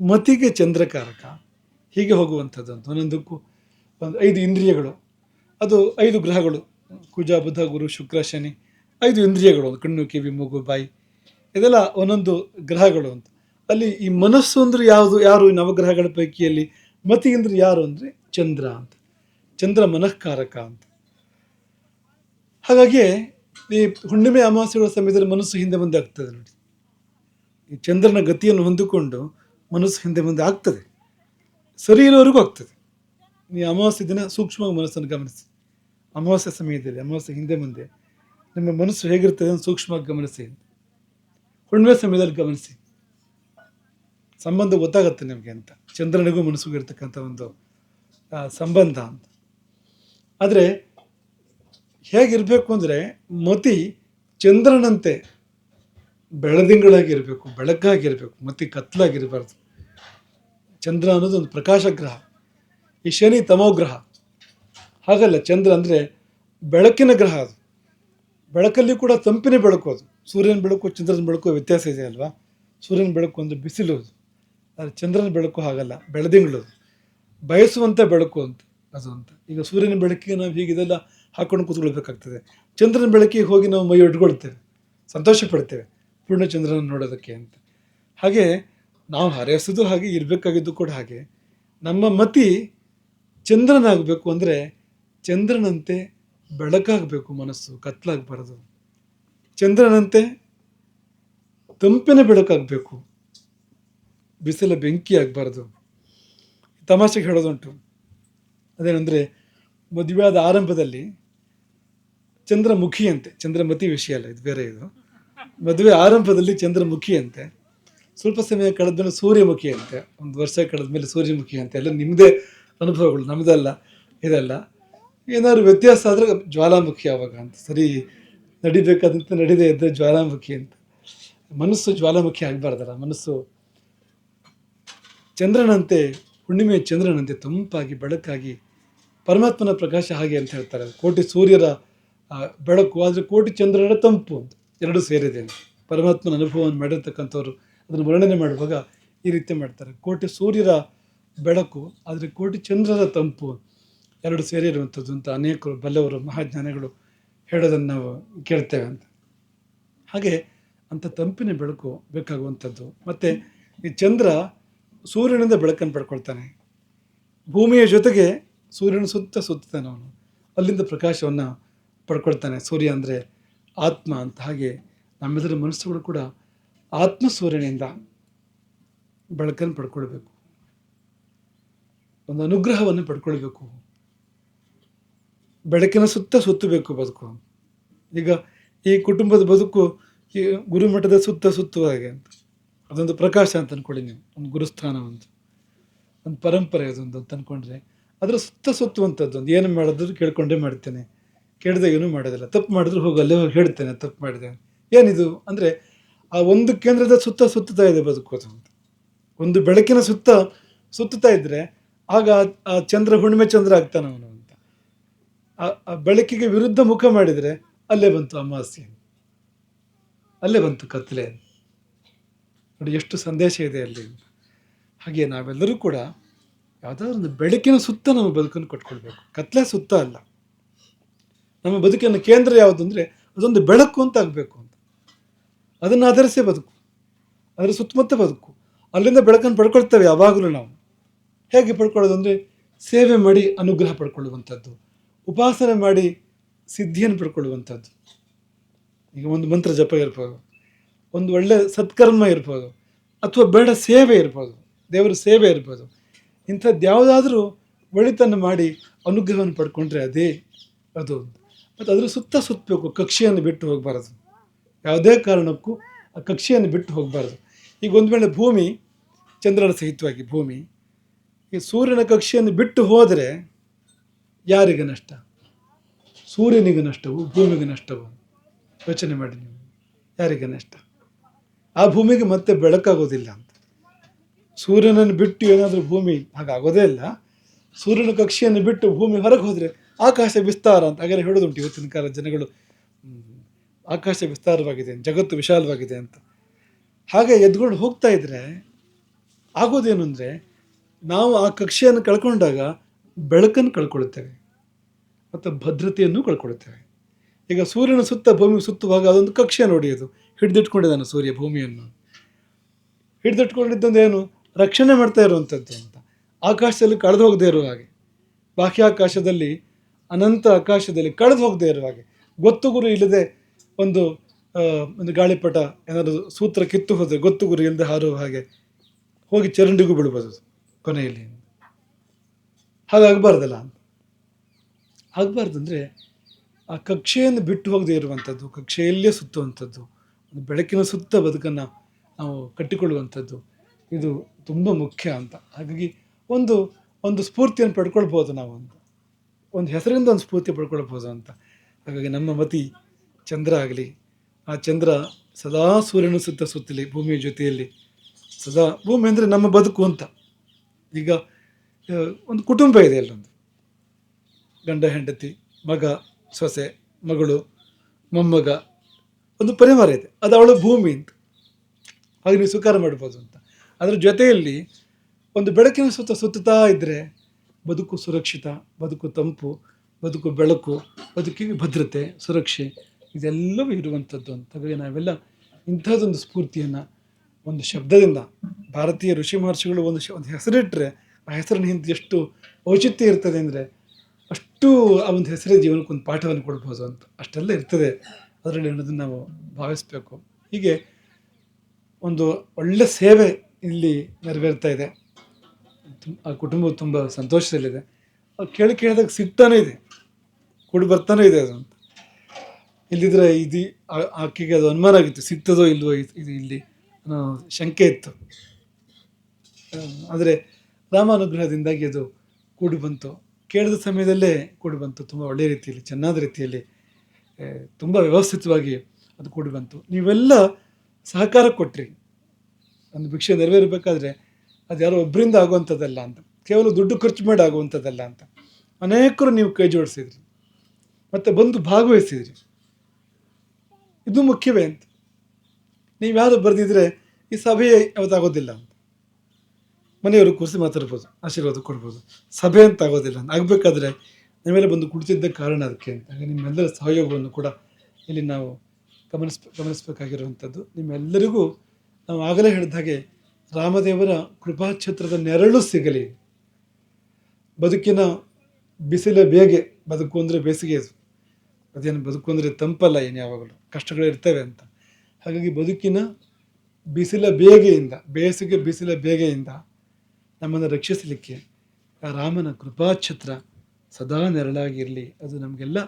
ಮತಿಗೆ ಚಂದ್ರಕಾರಕ ಹೀಗೆ ಹೋಗುವಂಥದ್ದು ಅಂತ. ಒಂದೊಂದಕ್ಕೂ ಒಂದು ಐದು ಇಂದ್ರಿಯಗಳು, ಅದು ಐದು ಗ್ರಹಗಳು, ಕುಜ, ಬುಧ, ಗುರು, ಶುಕ್ರ, ಶನಿ, ಐದು ಇಂದ್ರಿಯಗಳು ಕಣ್ಣು, ಕಿವಿ, ಮೂಗು, ಬಾಯಿ, ಇದೆಲ್ಲ ಒಂದೊಂದು ಗ್ರಹಗಳು ಅಂತ. ಅಲ್ಲಿ ಈ ಮನಸ್ಸು ಅಂದ್ರೆ ಯಾವುದು? ಯಾರು ನವಗ್ರಹಗಳ ಪೈಕಿಯಲ್ಲಿ? ಮತಿ ಅಂದ್ರೆ ಯಾರು ಅಂದರೆ ಚಂದ್ರ ಅಂತ. ಚಂದ್ರ ಮನಃಕಾರಕ ಅಂತ. ಹಾಗಾಗಿ ಈ ಹುಣ್ಣಿಮೆ ಅಮಾವಾಸ್ಯೆಗಳ ಸಮಯದಲ್ಲಿ ಮನಸ್ಸು ಹಿಂದೆ ಮುಂದೆ ಆಗ್ತದೆ ನೋಡಿ. ಈ ಚಂದ್ರನ ಗತಿಯನ್ನು ಹೊಂದಿಕೊಂಡು ಮನಸ್ಸು ಹಿಂದೆ ಮುಂದೆ ಆಗ್ತದೆ. ಸರಿ ಇರೋವರೆಗೂ ಆಗ್ತದೆ. ಈ ಅಮಾವಾಸ್ಯೆ ದಿನ ಸೂಕ್ಷ್ಮವಾಗಿ ಮನಸ್ಸನ್ನು ಗಮನಿಸಿ. ಅಮಾವಾಸ್ಯೆ ಸಮಯದಲ್ಲಿ, ಅಮಾವಾಸ್ಯೆ ಹಿಂದೆ ಮುಂದೆ. ನಿಮ್ಮ ಮನಸ್ಸು ಹೇಗಿರ್ತದೆ ಅಂತ ಸೂಕ್ಷ್ಮವಾಗಿ ಗಮನಿಸಿ ಹುಣ್ಣಿಮೆ ಸಮಯದಲ್ಲಿ ಗಮನಿಸಿ. ಸಂಬಂಧ ಗೊತ್ತಾಗುತ್ತೆ ನಿಮಗೆ ಅಂತ. ಚಂದ್ರನಿಗೂ ಮನಸ್ಸಿಗೂ ಇರ್ತಕ್ಕಂಥ ಒಂದು ಸಂಬಂಧ ಅಂತ. ಆದರೆ ಹೇಗಿರಬೇಕು ಅಂದರೆ ಮತಿ ಚಂದ್ರನಂತೆ ಬೆಳದಿಂಗಳಾಗಿರಬೇಕು, ಬೆಳಕಾಗಿರಬೇಕು, ಮತಿ ಕತ್ಲಾಗಿರಬಾರ್ದು. ಚಂದ್ರ ಅನ್ನೋದು ಒಂದು ಪ್ರಕಾಶ ಗ್ರಹ, ಈ ಶನಿ ತಮೋಗ್ರಹ ಹಾಗಲ್ಲ, ಚಂದ್ರ ಅಂದರೆ ಬೆಳಕಿನ ಗ್ರಹ ಅದು. ಬೆಳಕಲ್ಲಿ ಕೂಡ ತಂಪಿನ ಬೆಳಕು ಅದು. ಸೂರ್ಯನ ಬೆಳಕು, ಚಂದ್ರನ ಬೆಳಕು ವ್ಯತ್ಯಾಸ ಇದೆ ಅಲ್ವಾ? ಸೂರ್ಯನ ಬೆಳಕು ಒಂದು ಬಿಸಿಲು ಅದು. ಆದರೆ ಚಂದ್ರನ ಬೆಳಕು ಹಾಗಲ್ಲ. ಬೆಳದಿಂಗಳು. ಬಯಸುವಂಥ ಬೆಳಕು ಅಂತ, ಅದು ಅಂತ. ಈಗ ಸೂರ್ಯನ ಬೆಳಕಿಗೆ ನಾವು ಹೀಗೆ ಇದೆಲ್ಲ ಹಾಕೊಂಡು ಕೂತ್ಕೊಳ್ಬೇಕಾಗ್ತದೆ. ಚಂದ್ರನ ಬೆಳಕಿಗೆ ಹೋಗಿ ನಾವು ಮೈ ಒಡ್ಕೊಳ್ತೇವೆ ಸಂತೋಷ ಪಡ್ತೇವೆ ಪೂರ್ಣಚಂದ್ರನ ನೋಡೋದಕ್ಕೆ ಅಂತ. ಹಾಗೆ ನಾವು ಹರೈಸೋದು ಹಾಗೆ, ಇರಬೇಕಾಗಿದ್ದು ಕೂಡ ಹಾಗೆ. ನಮ್ಮ ಮತಿ ಚಂದ್ರನಾಗಬೇಕು ಅಂದರೆ ಚಂದ್ರನಂತೆ ಬೆಳಕಾಗಬೇಕು ಮನಸ್ಸು, ಕತ್ಲಾಗಬಾರದು. ಚಂದ್ರನಂತೆ ತಂಪಿನ ಬೆಳಕಾಗಬೇಕು. ಬಿಸಿಲ ಬೆಂಕಿ ಆಗಬಾರ್ದು. ತಮಾಷೆಗೆ ಹೇಳೋದುಂಟು. ಅದೇನೆಂದರೆ, ಮದುವೆಯಾದ ಆರಂಭದಲ್ಲಿ ಚಂದ್ರಮುಖಿಯಂತೆ, ಚಂದ್ರಮತಿ ವಿಷಯ ಅಲ್ಲ, ಇದು ಬೇರೆ ಇದು. ಮದುವೆ ಆರಂಭದಲ್ಲಿ ಚಂದ್ರಮುಖಿಯಂತೆ, ಸ್ವಲ್ಪ ಸಮಯ ಕಳೆದ್ಮೇಲೆ ಸೂರ್ಯಮುಖಿ ಅಂತೆ ಒಂದು ವರ್ಷ ಕಳೆದ್ಮೇಲೆ ಸೂರ್ಯಮುಖಿ ಅಂತೆ ಎಲ್ಲ ನಿಮ್ಮದೇ ಅನುಭವಗಳು ನಮ್ಮದಲ್ಲ ಇದೆಲ್ಲ. ಏನಾದ್ರು ವ್ಯತ್ಯಾಸ ಆದರೆ ಜ್ವಾಲಾಮುಖಿ ಆವಾಗ ಅಂತ, ಸರಿ, ನಡಿಬೇಕಾದಂತೆ ನಡೀದೇ ಇದ್ದರೆ ಜ್ವಾಲಾಮುಖಿ ಅಂತ ಮನಸ್ಸು ಜ್ವಾಲಾಮುಖಿ ಆಗಬಾರ್ದಲ್ಲ, ಮನಸ್ಸು ಚಂದ್ರನಂತೆ, ಹುಣ್ಣಿಮೆಯ ಚಂದ್ರನಂತೆ ತಂಪಾಗಿ, ಬೆಳಕಾಗಿ, ಪರಮಾತ್ಮನ ಪ್ರಕಾಶ ಹಾಗೆ ಅಂತ ಹೇಳ್ತಾರೆ. ಕೋಟಿ ಸೂರ್ಯರ ಬೆಳಕು. ಆದರೆ ಕೋಟಿ ಚಂದ್ರನ ತಂಪು ಅಂತ ಎರಡೂ ಸೇರಿದೆ ಪರಮಾತ್ಮನ ಅನುಭವವನ್ನು ಮಾಡಿರ್ತಕ್ಕಂಥವ್ರು ಅದನ್ನು ವರ್ಣನೆ ಮಾಡುವಾಗ ಈ ರೀತಿ ಮಾಡ್ತಾರೆ. ಕೋಟಿ ಸೂರ್ಯರ ಬೆಳಕು, ಆದರೆ ಕೋಟಿ ಚಂದ್ರರ ತಂಪು. ಎರಡು ಸೇರಿರುವಂಥದ್ದು ಅಂತ ಅನೇಕರು, ಬಲ್ಲವರು, ಮಹಾಜ್ಞಾನಿಗಳು ಹೇಳೋದನ್ನು ನಾವು ಕೇಳ್ತೇವೆ ಅಂತ. ಹಾಗೆ ಅಂಥ ತಂಪಿನ ಬೆಳಕು ಬೇಕಾಗುವಂಥದ್ದು. ಮತ್ತು ಈ ಚಂದ್ರ ಸೂರ್ಯನಿಂದ ಬೆಳಕನ್ನು ಪಡ್ಕೊಳ್ತಾನೆ. ಭೂಮಿಯ ಜೊತೆಗೆ ಸೂರ್ಯನ ಸುತ್ತ ಸುತ್ತಾನೆ ಅವನು. ಅಲ್ಲಿಂದ ಪ್ರಕಾಶವನ್ನು ಪಡ್ಕೊಳ್ತಾನೆ. ಸೂರ್ಯ ಅಂದರೆ ಆತ್ಮ ಅಂತ ಹಾಗೆ ನಮ್ಮೆಲ್ಲರ ಮನಸ್ಸುಗಳು ಕೂಡ ಆತ್ಮ ಸೂರ್ಯನಿಂದ ಬೆಳಕನ್ನು ಪಡ್ಕೊಳ್ಬೇಕು. ಒಂದು ಅನುಗ್ರಹವನ್ನು ಪಡ್ಕೊಳ್ಬೇಕು. ಬೆಳಕಿನ ಸುತ್ತ ಸುತ್ತಬೇಕು ಬದುಕು. ಈಗ ಈ ಕುಟುಂಬದ ಬದುಕು ಈ ಗುರುಮಠದ ಸುತ್ತ ಸುತ್ತುವ ಹಾಗೆ ಅಂತ. ಅದೊಂದು ಪ್ರಕಾಶ ಅಂತ ಅಂದ್ಕೊಳ್ಳಿ ನೀವು, ಒಂದು ಗುರುಸ್ಥಾನ ಒಂದು. ಒಂದು ಪರಂಪರೆ ಅದೊಂದು ಅಂತ ಅಂದ್ಕೊಂಡ್ರೆ ಅದರ ಸುತ್ತ ಸುತ್ತುವಂಥದ್ದು ಒಂದು. ಏನು ಮಾಡಿದ್ರು ಕೇಳ್ಕೊಂಡೇ ಮಾಡ್ತೇನೆ. ಕೇಳಿದೆ ಏನೂ ಮಾಡೋದಿಲ್ಲ. ತಪ್ಪು ಮಾಡಿದ್ರು ಹೋಗಿ, ಅಲ್ಲೇ ಹೋಗಿ ಹೇಳ್ತೇನೆ, ತಪ್ಪು ಮಾಡಿದೆ. ಏನಿದು ಅಂದರೆ, ಆ ಒಂದು ಕೇಂದ್ರದ ಸುತ್ತ ಸುತ್ತುತ್ತಾ ಇದೆ ಬದುಕೋದು ಅಂತ. ಒಂದು ಬೆಳಕಿನ ಸುತ್ತ ಸುತ್ತುತ್ತಾ ಇದ್ದರೆ ಆಗ ಆ- ಚಂದ್ರ ಹುಣ್ಣಿಮೆ ಚಂದ್ರ ಆಗ್ತಾನೆ ಅವನು ಅಂತ. ಆ- ಆ ಬೆಳಕಿಗೆ ವಿರುದ್ಧ ಮುಖ ಮಾಡಿದರೆ, ಅಲ್ಲೇ ಬಂತು ಅಮಾವಾಸ್ಯೆ ಅಲ್ಲೇ ಬಂತು ಕತ್ತಲೆ ನೋಡಿ, ಎಷ್ಟು ಸಂದೇಶ ಇದೆ ಅಲ್ಲಿ. ಹಾಗೆ ನಾವೆಲ್ಲರೂ ಕೂಡ ಯಾವುದಾದ್ರು ಒಂದು ಬೆಳಕಿನ ಸುತ್ತ ನಮ್ಮ ಬದುಕನ್ನು ಕಟ್ಕೊಳ್ಬೇಕು. ಕತ್ಲೆ ಸುತ್ತ ಅಲ್ಲ. ನಮ್ಮ ಬದುಕಿನ ಕೇಂದ್ರ ಯಾವುದು ಅಂದರೆ ಅದೊಂದು ಬೆಳಕು ಅಂತ ಆಗಬೇಕು ಅಂತ. ಅದನ್ನು ಆಧರಿಸೇ ಬದುಕು. ಅದರ ಸುತ್ತಮುತ್ತ ಬದುಕು. ಅಲ್ಲಿಂದ ಬೆಳಕನ್ನು ಪಡ್ಕೊಳ್ತೇವೆ ಯಾವಾಗಲೂ ನಾವು. ಹೇಗೆ ಪಡ್ಕೊಳ್ಳೋದು ಅಂದರೆ ಸೇವೆ ಮಾಡಿ ಅನುಗ್ರಹ ಪಡ್ಕೊಳ್ಳುವಂಥದ್ದು. ಉಪಾಸನೆ ಮಾಡಿ ಸಿದ್ಧಿಯನ್ನು ಪಡ್ಕೊಳ್ಳುವಂಥದ್ದು. ಈಗ ಒಂದು ಮಂತ್ರ ಜಪ ಇರ್ಬೋದು. ಒಂದು ಒಳ್ಳೆ ಸತ್ಕರ್ಮ ಇರ್ಬೋದು ಅಥವಾ ಬೇಡ ಸೇವೆ ಇರ್ಬೋದು, ದೇವರ ಸೇವೆ ಇರ್ಬೋದು. ಇಂಥದ್ದು ಯಾವುದಾದ್ರೂ ಒಳಿತನ್ನು ಮಾಡಿ ಅನುಗ್ರಹವನ್ನು ಪಡ್ಕೊಂಡ್ರೆ ಅದೇ ಅದು. ಮತ್ತು ಅದರ ಸುತ್ತ ಸುತ್ತಬೇಕು, ಕಕ್ಷೆಯನ್ನು ಬಿಟ್ಟು ಹೋಗಬಾರದು. ಯಾವುದೇ ಕಾರಣಕ್ಕೂ ಆ ಕಕ್ಷೆಯನ್ನು ಬಿಟ್ಟು ಹೋಗಬಾರದು. ಈಗ ಒಂದು ವೇಳೆ ಭೂಮಿ, ಚಂದ್ರನ ಸಹಿತವಾಗಿ ಭೂಮಿ, ಈ ಸೂರ್ಯನ ಕಕ್ಷೆಯನ್ನು ಬಿಟ್ಟು ಹೋದರೆ ಯಾರಿಗೆ ನಷ್ಟ? ಸೂರ್ಯನಿಗೆ ನಷ್ಟವು, ಭೂಮಿಗೆ ನಷ್ಟವು? ಯೋಚನೆ ಮಾಡಿ ನೀವು. ಯಾರಿಗೆ ನಷ್ಟ? ಆ ಭೂಮಿಗೆ ಮತ್ತೆ ಬೆಳಕಾಗೋದಿಲ್ಲ ಅಂತ. ಸೂರ್ಯನನ್ನು ಬಿಟ್ಟು ಏನಾದರೂ ಭೂಮಿ ಹಾಗಾಗೋದೇ ಇಲ್ಲ. ಸೂರ್ಯನ ಕಕ್ಷೆಯನ್ನು ಬಿಟ್ಟು ಭೂಮಿ ಹೊರಗೆ ಹೋದರೆ ಆಕಾಶ ವಿಸ್ತಾರ ಅಂತ. ಹಾಗೆ ಹೇಳೋದುಂಟು ಇವತ್ತಿನ ಕಾಲ ಜನಗಳು. ಆಕಾಶ ವಿಸ್ತಾರವಾಗಿದೆ, ಜಗತ್ತು ವಿಶಾಲವಾಗಿದೆ ಅಂತ. ಹಾಗೆ ಎದ್ಕೊಂಡು ಹೋಗ್ತಾ ಇದ್ರೆ ಆಗೋದೇನು ಅಂದರೆ ನಾವು ಆ ಕಕ್ಷೆಯನ್ನು ಕಳ್ಕೊಂಡಾಗ ಬೆಳಕನ್ನು ಕಳ್ಕೊಳ್ತೇವೆ ಮತ್ತು ಭದ್ರತೆಯನ್ನು ಕಳ್ಕೊಳ್ತೇವೆ ಈಗ ಸೂರ್ಯನ ಸುತ್ತ ಭೂಮಿ ಸುತ್ತುವಾಗ ಅದೊಂದು ಕಕ್ಷೆ ನೋಡಿ ಅದು. ಹಿಡಿದಿಟ್ಕೊಂಡಿದ್ದಾನೆ ಸೂರ್ಯ ಭೂಮಿಯನ್ನು. ಹಿಡಿದಿಟ್ಕೊಂಡಿದ್ದಂದು ಏನು? ರಕ್ಷಣೆ ಮಾಡ್ತಾ ಇರುವಂಥದ್ದು ಅಂತ. ಆಕಾಶದಲ್ಲಿ ಕಳೆದು ಹೋಗದೆ ಇರುವ ಹಾಗೆ. ಬಾಹ್ಯಾಕಾಶದಲ್ಲಿ ಅನಂತ ಆಕಾಶದಲ್ಲಿ ಕಳೆದು ಹೋಗದೆ ಇರುವ ಹಾಗೆ. ಗೊತ್ತು ಗುರು ಇಲ್ಲದೆ ಒಂದು ಒಂದು ಗಾಳಿಪಟ, ಏನಾದರೂ ಸೂತ್ರ ಕಿತ್ತು ಹೋದರೆ ಗೊತ್ತು ಗುರು ಇಲ್ಲದೆ ಹಾರುವ ಹಾಗೆ ಹೋಗಿ ಚರಂಡಿಗೂ ಬಿಡ್ಬೋದು ಕೊನೆಯಲ್ಲಿ. ಹಾಗಾಗಬಾರ್ದಲ್ಲ? ಆಗಬಾರ್ದು ಅಂದರೆ ಆ ಕಕ್ಷೆಯನ್ನು ಬಿಟ್ಟು ಹೋಗದೇ ಇರುವಂಥದ್ದು, ಕಕ್ಷೆಯಲ್ಲೇ ಸುತ್ತುವಂಥದ್ದು ಒಂದು ಬೆಳಕಿನ ಸುತ್ತ ಬದುಕನ್ನು ನಾವು ಕಟ್ಟಿಕೊಳ್ಳುವಂಥದ್ದು ಇದು ತುಂಬ ಮುಖ್ಯ ಅಂತ. ಹಾಗಾಗಿ ಒಂದು ಒಂದು ಸ್ಫೂರ್ತಿಯನ್ನು ಪಡ್ಕೊಳ್ಬೋದು ನಾವು ಅಂತ. ಒಂದು ಹೆಸರಿಂದ ಒಂದು ಸ್ಫೂರ್ತಿ ಪಡ್ಕೊಳ್ಬೋದು ಅಂತ. ಹಾಗಾಗಿ ನಮ್ಮ ಮತಿ ಚಂದ್ರ ಆಗಲಿ, ಆ ಚಂದ್ರ ಸದಾ ಸೂರ್ಯನ ಸುತ್ತ ಸುತ್ತಲಿ, ಭೂಮಿಯ ಜೊತೆಯಲ್ಲಿ ಸದಾ, ಭೂಮಿ ಅಂದರೆ ನಮ್ಮ ಬದುಕು ಅಂತ. ಈಗ ಒಂದು ಕುಟುಂಬ ಇದೆ ಅಲ್ಲೊಂದು. ಗಂಡ, ಹೆಂಡತಿ, ಮಗ, ಸೊಸೆ, ಮಗಳು, ಮೊಮ್ಮಗ ಒಂದು ಪರಿವಾರ ಇದೆ. ಅದು ಅವಳ ಭೂಮಿ ಅಂತ. ಹಾಗೆ ನೀವು ಸ್ವೀಕಾರ ಮಾಡ್ಬೋದು ಅಂತ. ಅದರ ಜೊತೆಯಲ್ಲಿ ಒಂದು ಬೆಳಕಿನ ಸುತ್ತ ಸುತ್ತುತ್ತಾ ಇದ್ದರೆ ಬದುಕು ಸುರಕ್ಷಿತ, ಬದುಕು ತಂಪು, ಬದುಕು ಬೆಳಕು, ಬದುಕಿಗೆ ಭದ್ರತೆ, ಸುರಕ್ಷೆ, ಇದೆಲ್ಲವೂ ಇರುವಂಥದ್ದು ಅಂತ. ಹಾಗಾಗಿ ನಾವೆಲ್ಲ ಇಂಥದ್ದೊಂದು ಸ್ಫೂರ್ತಿಯನ್ನು, ಒಂದು ಶಬ್ದದಿಂದ ಭಾರತೀಯ ಋಷಿ ಮಹರ್ಷಿಗಳು ಒಂದು ಶ ಒಂದು ಹೆಸರಿಟ್ಟರೆ ಆ ಹೆಸರಿನ ಹಿಂದೆ ಎಷ್ಟು ಔಚಿತ್ಯ ಇರ್ತದೆ ಅಂದರೆ ಅಷ್ಟು ಆ ಒಂದು ಹೆಸರೇ ಜೀವನಕ್ಕೆ ಒಂದು ಪಾಠವನ್ನು ಕೊಡ್ಬೋದು ಅಂತ. ಅಷ್ಟೆಲ್ಲ ಇರ್ತದೆ. ಅದರಲ್ಲಿ ಅನ್ನೋದನ್ನು ನಾವು ಭಾವಿಸಬೇಕು. ಹೀಗೆ ಒಂದು ಒಳ್ಳೆ ಸೇವೆ ಇಲ್ಲಿ ನೆರವೇರ್ತಾ ಇದೆ. ಆ ಕುಟುಂಬ ತುಂಬ ಸಂತೋಷದಲ್ಲಿದೆ. ಅವ್ರು ಕೇಳಿ ಕೇಳಿದಾಗ ಸಿಗ್ತಾನೇ ಇದೆ. ಕೂಡಿ ಬರ್ತಾನೆ ಇದೆ ಅದು ಇಲ್ಲಿದ್ರೆ ಇದು ಆಕೆಗೆ ಅದು ಅನುಮಾನ ಆಗಿತ್ತು. ಸಿಗ್ತದೋ ಇಲ್ವೋ ಇದು ಇಲ್ಲಿ ಅನ್ನೋ ಶಂಕೆ ಇತ್ತು. ಆದರೆ ರಾಮಾನುಗ್ರಹದಿಂದಾಗಿ ಅದು ಕೂಡಿ ಬಂತು. ಕೇಳಿದ ಸಮಯದಲ್ಲೇ ಕೂಡಿ ಬಂತು. ತುಂಬ ಒಳ್ಳೆಯ ರೀತಿಯಲ್ಲಿ, ಚೆನ್ನಾದ ರೀತಿಯಲ್ಲಿ ತುಂಬ ವ್ಯವಸ್ಥಿತವಾಗಿ ಅದು ಕೂಡಿ ಬಂತು. ನೀವೆಲ್ಲ ಸಹಕಾರ ಕೊಟ್ರಿ. ಒಂದು ಭಿಕ್ಷೆ ನೆರವೇರಬೇಕಾದ್ರೆ ಅದು ಯಾರೋ ಒಬ್ಬರಿಂದ ಆಗುವಂಥದ್ದಲ್ಲ ಅಂತ. ಕೇವಲ ದುಡ್ಡು ಖರ್ಚು ಮಾಡಿ ಆಗುವಂಥದ್ದಲ್ಲ ಅಂತ. ಅನೇಕರು ನೀವು ಕೈ ಜೋಡಿಸಿದ್ರಿ. ಮತ್ತು ಬಂದು ಭಾಗವಹಿಸಿದ್ರಿ. ಇದು ಮುಖ್ಯವೇ ಅಂತ. ನೀವು ಯಾರು ಬರೆದಿದ್ರೆ ಈ ಸಭೆ ಯಾವತ್ತಾಗೋದಿಲ್ಲ ಅಂತ. ಮನೆಯವರು ಕೂರಿಸಿ ಮಾತಾಡ್ಬೋದು, ಆಶೀರ್ವಾದ ಕೊಡ್ಬೋದು. ಸಭೆ ಅಂತ ಆಗೋದಿಲ್ಲ ಆಗಬೇಕಾದ್ರೆ ನೀವೆಲ್ಲ ಬಂದು ಕುಳಿತಿದ್ದ ಕಾರಣ ಅದಕ್ಕೆ ಅಂತ. ಹಾಗೆ ನಿಮ್ಮೆಲ್ಲರ ಸಹಯೋಗವನ್ನು ಕೂಡ ಇಲ್ಲಿ ನಾವು ಗಮನಿಸ್ ಗಮನಿಸಬೇಕಾಗಿರುವಂಥದ್ದು. ನಿಮ್ಮೆಲ್ಲರಿಗೂ ನಾವು ಆಗಲೇ ಹೇಳಿದ ಹಾಗೆ ರಾಮದೇವರ ಕೃಪಾಛತ್ರದ ನೆರಳು ಸಿಗಲಿ. ಬದುಕಿನ ಬಿಸಿಲ ಬೇಗೆ, ಬದುಕು ಅಂದರೆ ಬೇಸಿಗೆ ಅದು. ಅದೇನು ಬದುಕು ಅಂದರೆ ತಂಪಲ್ಲ ಏನು ಯಾವಾಗಲೂ. ಕಷ್ಟಗಳು ಇರ್ತವೆ ಅಂತ. ಹಾಗಾಗಿ ಬದುಕಿನ ಬಿಸಿಲ ಬೇಗೆಯಿಂದ, ಬೇಸಿಗೆ ಬಿಸಿಲ ಬೇಗೆಯಿಂದ ನಮ್ಮನ್ನು ರಕ್ಷಿಸಲಿಕ್ಕೆ ಆ ರಾಮನ ಕೃಪಾಛತ್ರ ಸದಾ ನೆರಳಾಗಿರಲಿ, ಅದು ನಮಗೆಲ್ಲ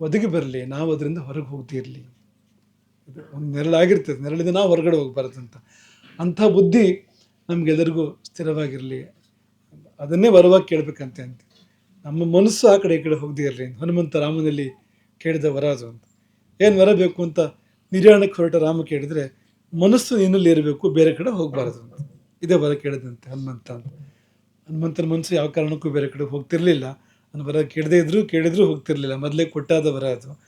ಒದಗಿ ಬರಲಿ, ನಾವು ಅದರಿಂದ ಹೊರಗೆ ಹೋಗ್ತಿರಲಿ ಅದು ಒಂದು ನೆರಳಾಗಿರ್ತದೆ, ನೆರಳಿಂದ ನಾವು ಹೊರಗಡೆ ಅಂತ ಅಂಥ ಬುದ್ಧಿ ನಮಗೆಲ್ಲರಿಗೂ ಸ್ಥಿರವಾಗಿರಲಿ. ಅದನ್ನೇ ವರವಾಗಿ ಕೇಳಬೇಕಂತೆ ಅಂತ. ನಮ್ಮ ಮನಸ್ಸು ಆ ಕಡೆ ಈ ಕಡೆ ಹೋಗದೇ ಇರಲಿ ಹನುಮಂತ ರಾಮನಲ್ಲಿ ಕೇಳಿದ ವರ ಅದು ಅಂತ. ಏನು ವರ ಬೇಕು ಅಂತ ನಿರ್ಯಾಣಕ್ಕೆ ಹೊರಟ ರಾಮ ಕೇಳಿದರೆ ಮನಸ್ಸು ಇನ್ನಲ್ಲಿ ಇರಬೇಕು ಬೇರೆ ಕಡೆ ಹೋಗಬಾರ್ದು ಅಂತ. ಇದೇ ವರ ಕೇಳಿದಂತೆ ಹನುಮಂತ ಅಂತ. ಹನುಮಂತನ ಮನಸ್ಸು ಯಾವ ಕಾರಣಕ್ಕೂ ಬೇರೆ ಕಡೆ ಹೋಗ್ತಿರ್ಲಿಲ್ಲ. ಅನ್ನೋ ವರ ಕೇಳದೇ ಇದ್ರು ಕೇಳಿದ್ರು ಹೋಗ್ತಿರ್ಲಿಲ್ಲ. ಮೊದಲೇ ಕೊಟ್ಟಾದ ವರ ಅದು.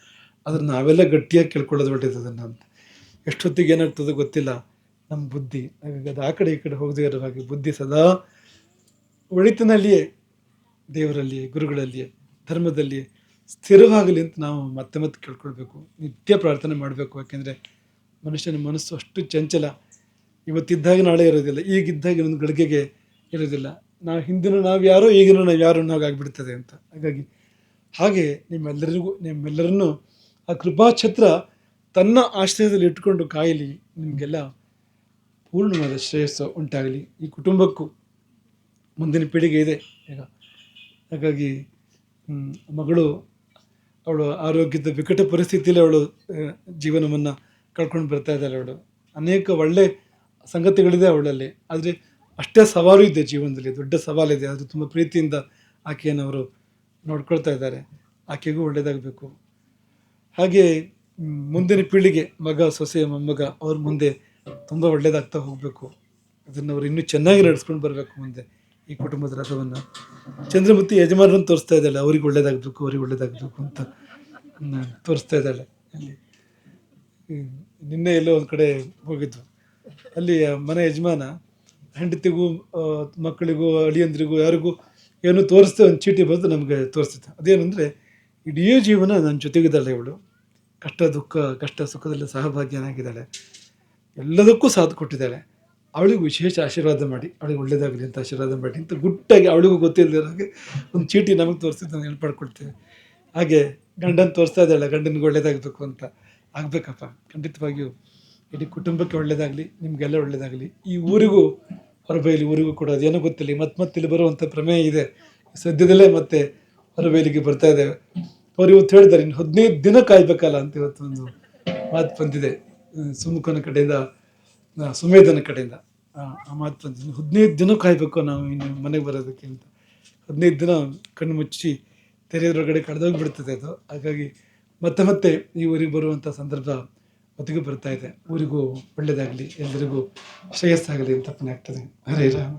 ಆದರೆ ನಾವೆಲ್ಲ ಗಟ್ಟಿಯಾಗಿ ಕೇಳ್ಕೊಳ್ಳೋದು ಬಿಟ್ಟಿದ್ದು ಅದನ್ನು ಎಷ್ಟೊತ್ತಿಗೆ ಏನಾಗ್ತದೆ ಗೊತ್ತಿಲ್ಲ. ನಮ್ಮ ಬುದ್ಧಿ, ಹಾಗಾಗಿ ಅದು ಆ ಕಡೆ ಈ ಕಡೆ ಹೋಗದೇ ಇರೋ ಹಾಗೆ ಬುದ್ಧಿ ಸದಾ ಒಳಿತಿನಲ್ಲಿಯೇ, ದೇವರಲ್ಲಿಯೇ, ಗುರುಗಳಲ್ಲಿಯೇ, ಧರ್ಮದಲ್ಲಿಯೇ ಸ್ಥಿರವಾಗಲಿ ಅಂತ ನಾವು ಮತ್ತೆ ಮತ್ತೆ ಕೇಳ್ಕೊಳ್ಬೇಕು. ನಿತ್ಯ ಪ್ರಾರ್ಥನೆ ಮಾಡಬೇಕು. ಯಾಕೆಂದರೆ ಮನುಷ್ಯನ ಮನಸ್ಸು ಅಷ್ಟು ಚಂಚಲ. ಇವತ್ತಿದ್ದಾಗ ನಾಳೆ ಇರೋದಿಲ್ಲ. ಈಗಿದ್ದಾಗ ಒಂದು ಗಳಿಗೆಗೆ ಇರೋದಿಲ್ಲ. ನಾವು ಹಿಂದಿನ ನಾವು ಯಾರೋ, ಈಗಿನ ನಾವು ಯಾರು ಆಗಿಬಿಡ್ತದೆ ಅಂತ. ಹಾಗಾಗಿ ಹಾಗೆ ನಿಮ್ಮೆಲ್ಲರಿಗೂ, ನಿಮ್ಮೆಲ್ಲರನ್ನು ಆ ಕೃಪಾಛತ್ರ ತನ್ನ ಆಶ್ರಯದಲ್ಲಿ ಇಟ್ಟುಕೊಂಡು ಕಾಯಲಿ. ನಿಮಗೆಲ್ಲ ಪೂರ್ಣವಾದ ಶ್ರೇಯಸ್ಸು ಉಂಟಾಗಲಿ. ಈ ಕುಟುಂಬಕ್ಕೂ ಮುಂದಿನ ಪೀಳಿಗೆ ಇದೆ. ಈಗ ಹಾಗಾಗಿ ಮಗಳು ಅವಳು ಆರೋಗ್ಯದ ವಿಕಟ ಪರಿಸ್ಥಿತಿಯಲ್ಲಿ ಅವಳು ಜೀವನವನ್ನು ಕಳ್ಕೊಂಡು ಬರ್ತಾ ಇದ್ದಾಳೆ ಅವಳು. ಅನೇಕ ಒಳ್ಳೆ ಸಂಗತಿಗಳಿದೆ ಅವಳಲ್ಲಿ. ಆದರೆ ಅಷ್ಟೇ ಸವಾಲು ಇದೆ ಜೀವನದಲ್ಲಿ, ದೊಡ್ಡ ಸವಾಲಿದೆ ಅದು ತುಂಬ ಪ್ರೀತಿಯಿಂದ ಆಕೆಯನ್ನು ಅವರು ನೋಡ್ಕೊಳ್ತಾ ಇದ್ದಾರೆ. ಆಕೆಗೂ ಒಳ್ಳೆಯದಾಗಬೇಕು ಹಾಗೆ ಮುಂದಿನ ಪೀಳಿಗೆ, ಮಗ, ಸೊಸೆ, ಮೊಮ್ಮಗ, ಅವ್ರ ಮುಂದೆ ತುಂಬ ಒಳ್ಳೆಯದಾಗ್ತಾ ಹೋಗಬೇಕು. ಅದನ್ನು ಅವರು ಇನ್ನೂ ಚೆನ್ನಾಗಿ ನಡೆಸ್ಕೊಂಡು ಬರಬೇಕು ಮುಂದೆ ಈ ಕುಟುಂಬದ ರಥವನ್ನು. ಚಂದ್ರಮತಿ ಯಜಮಾನರನ್ನು ತೋರಿಸ್ತಾ ಇದ್ದಾಳೆ, ಅವ್ರಿಗೆ ಒಳ್ಳೇದಾಗಬೇಕು ಅವ್ರಿಗೆ ಒಳ್ಳೇದಾಗಬೇಕು ಅಂತ. ತೋರಿಸ್ತಾ ಇದ್ದಾಳೆ. ಅಲ್ಲಿ ನಿನ್ನೆ ಎಲ್ಲೋ ಒಂದು ಕಡೆ ಹೋಗಿದ್ದು ಅಲ್ಲಿ ಮನೆ ಯಜಮಾನ ಹೆಂಡತಿಗೂ ಮಕ್ಕಳಿಗೂ, ಅಳಿಯಂದ್ರಿಗೂ, ಯಾರಿಗೂ ಏನು ತೋರಿಸ್ತೆ ಒಂದು ಚೀಟಿ ಬಂದು ನಮಗೆ ತೋರಿಸ್ತಿತ್ತು. ಅದೇನೆಂದರೆ, ಇಡೀ ಜೀವನ ನನ್ನ ಜೊತೆಗಿದ್ದಾಳೆ ಇವಳು. ಕಷ್ಟ, ದುಃಖ, ಕಷ್ಟ, ಸುಖದಲ್ಲಿ ಸಹಭಾಗಿಯನಾಗಿದ್ದಾಳೆ. ಎಲ್ಲದಕ್ಕೂ ಸಾಥ್ ಕೊಟ್ಟಿದ್ದಾಳೆ. ಅವಳಿಗೂ ವಿಶೇಷ ಆಶೀರ್ವಾದ ಮಾಡಿ, ಅವಳಿಗೆ ಒಳ್ಳೇದಾಗಲಿ ಅಂತ ಆಶೀರ್ವಾದ ಮಾಡಿ ಅಂತ ಗುಟ್ಟಾಗಿ ಅವಳಿಗೂ ಗೊತ್ತಿಲ್ಲದೆ ಹಾಗೆ ಒಂದು ಚೀಟಿ ನಮಗೆ ತೋರಿಸಿದ್ದು ನಾನು ನೆನ್ಪಡ್ಕೊಳ್ತೇವೆ ಹಾಗೆ ಗಂಡನ ತೋರಿಸ್ತಾ ಇದ್ದಾಳೆ, ಗಂಡನಿಗೆ ಒಳ್ಳೇದಾಗಬೇಕು ಅಂತ. ಆಗಬೇಕಪ್ಪ. ಖಂಡಿತವಾಗಿಯೂ ಇಡೀ ಕುಟುಂಬಕ್ಕೆ ಒಳ್ಳೇದಾಗಲಿ, ನಿಮಗೆಲ್ಲ ಒಳ್ಳೇದಾಗಲಿ, ಈ ಊರಿಗೂ ಹೊರಬೈಲಿ, ಊರಿಗೂ ಕೂಡ ಅದೇನೋ ಗೊತ್ತಿಲ್ಲ ಮತ್ತೆ ಮತ್ತೆ ಇಲ್ಲಿ ಬರುವಂಥ ಪ್ರಮೇಯ ಇದೆ. ಸದ್ಯದಲ್ಲೇ ಮತ್ತೆ ಹೊರಬೈಲಿಗೆ ಬರ್ತಾ ಇದೆ. ಅವ್ರು ಇವತ್ತು ಹೇಳಿದ್ದಾರೆ, ಇನ್ನು ಹದಿನೈದು ದಿನ ಕಾಯ್ಬೇಕಲ್ಲ ಅಂತ ಇವತ್ತು ಒಂದು ಮಾತು ಬಂದಿದೆ. ಸುಮುಖನ ಕಡೆಯಿಂದ ಸುಮೇಧನ ಕಡೆಯಿಂದ. ಆ ಮಾತು ಬಂದಿದೆ. ಹದಿನೈದು ದಿನ ಕಾಯ್ಬೇಕು ನಾವು ಇನ್ನು ಮನೆಗೆ ಬರೋದಕ್ಕೆ ಅಂತ. ಹದಿನೈದು ದಿನ ಕಣ್ಣು ಮುಚ್ಚಿ ತೆರೆಯೋದ್ರೊಳಗಡೆ ಕಳೆದೋಗ್ಬಿಡ್ತದೆ ಅದು. ಹಾಗಾಗಿ ಮತ್ತೆ ಮತ್ತೆ ಈ ಊರಿಗೆ ಬರುವಂಥ ಸಂದರ್ಭ ಒತ್ತಿಗೆ ಬರ್ತಾ ಇದೆ. ಊರಿಗೂ ಒಳ್ಳೆಯದಾಗಲಿ ಎಲ್ಲರಿಗೂ ಶ್ರೇಯಸ್ಸಾಗಲಿ ಅಂತ ಆಗ್ತದೆ. ಹರೇ ರಾಮ.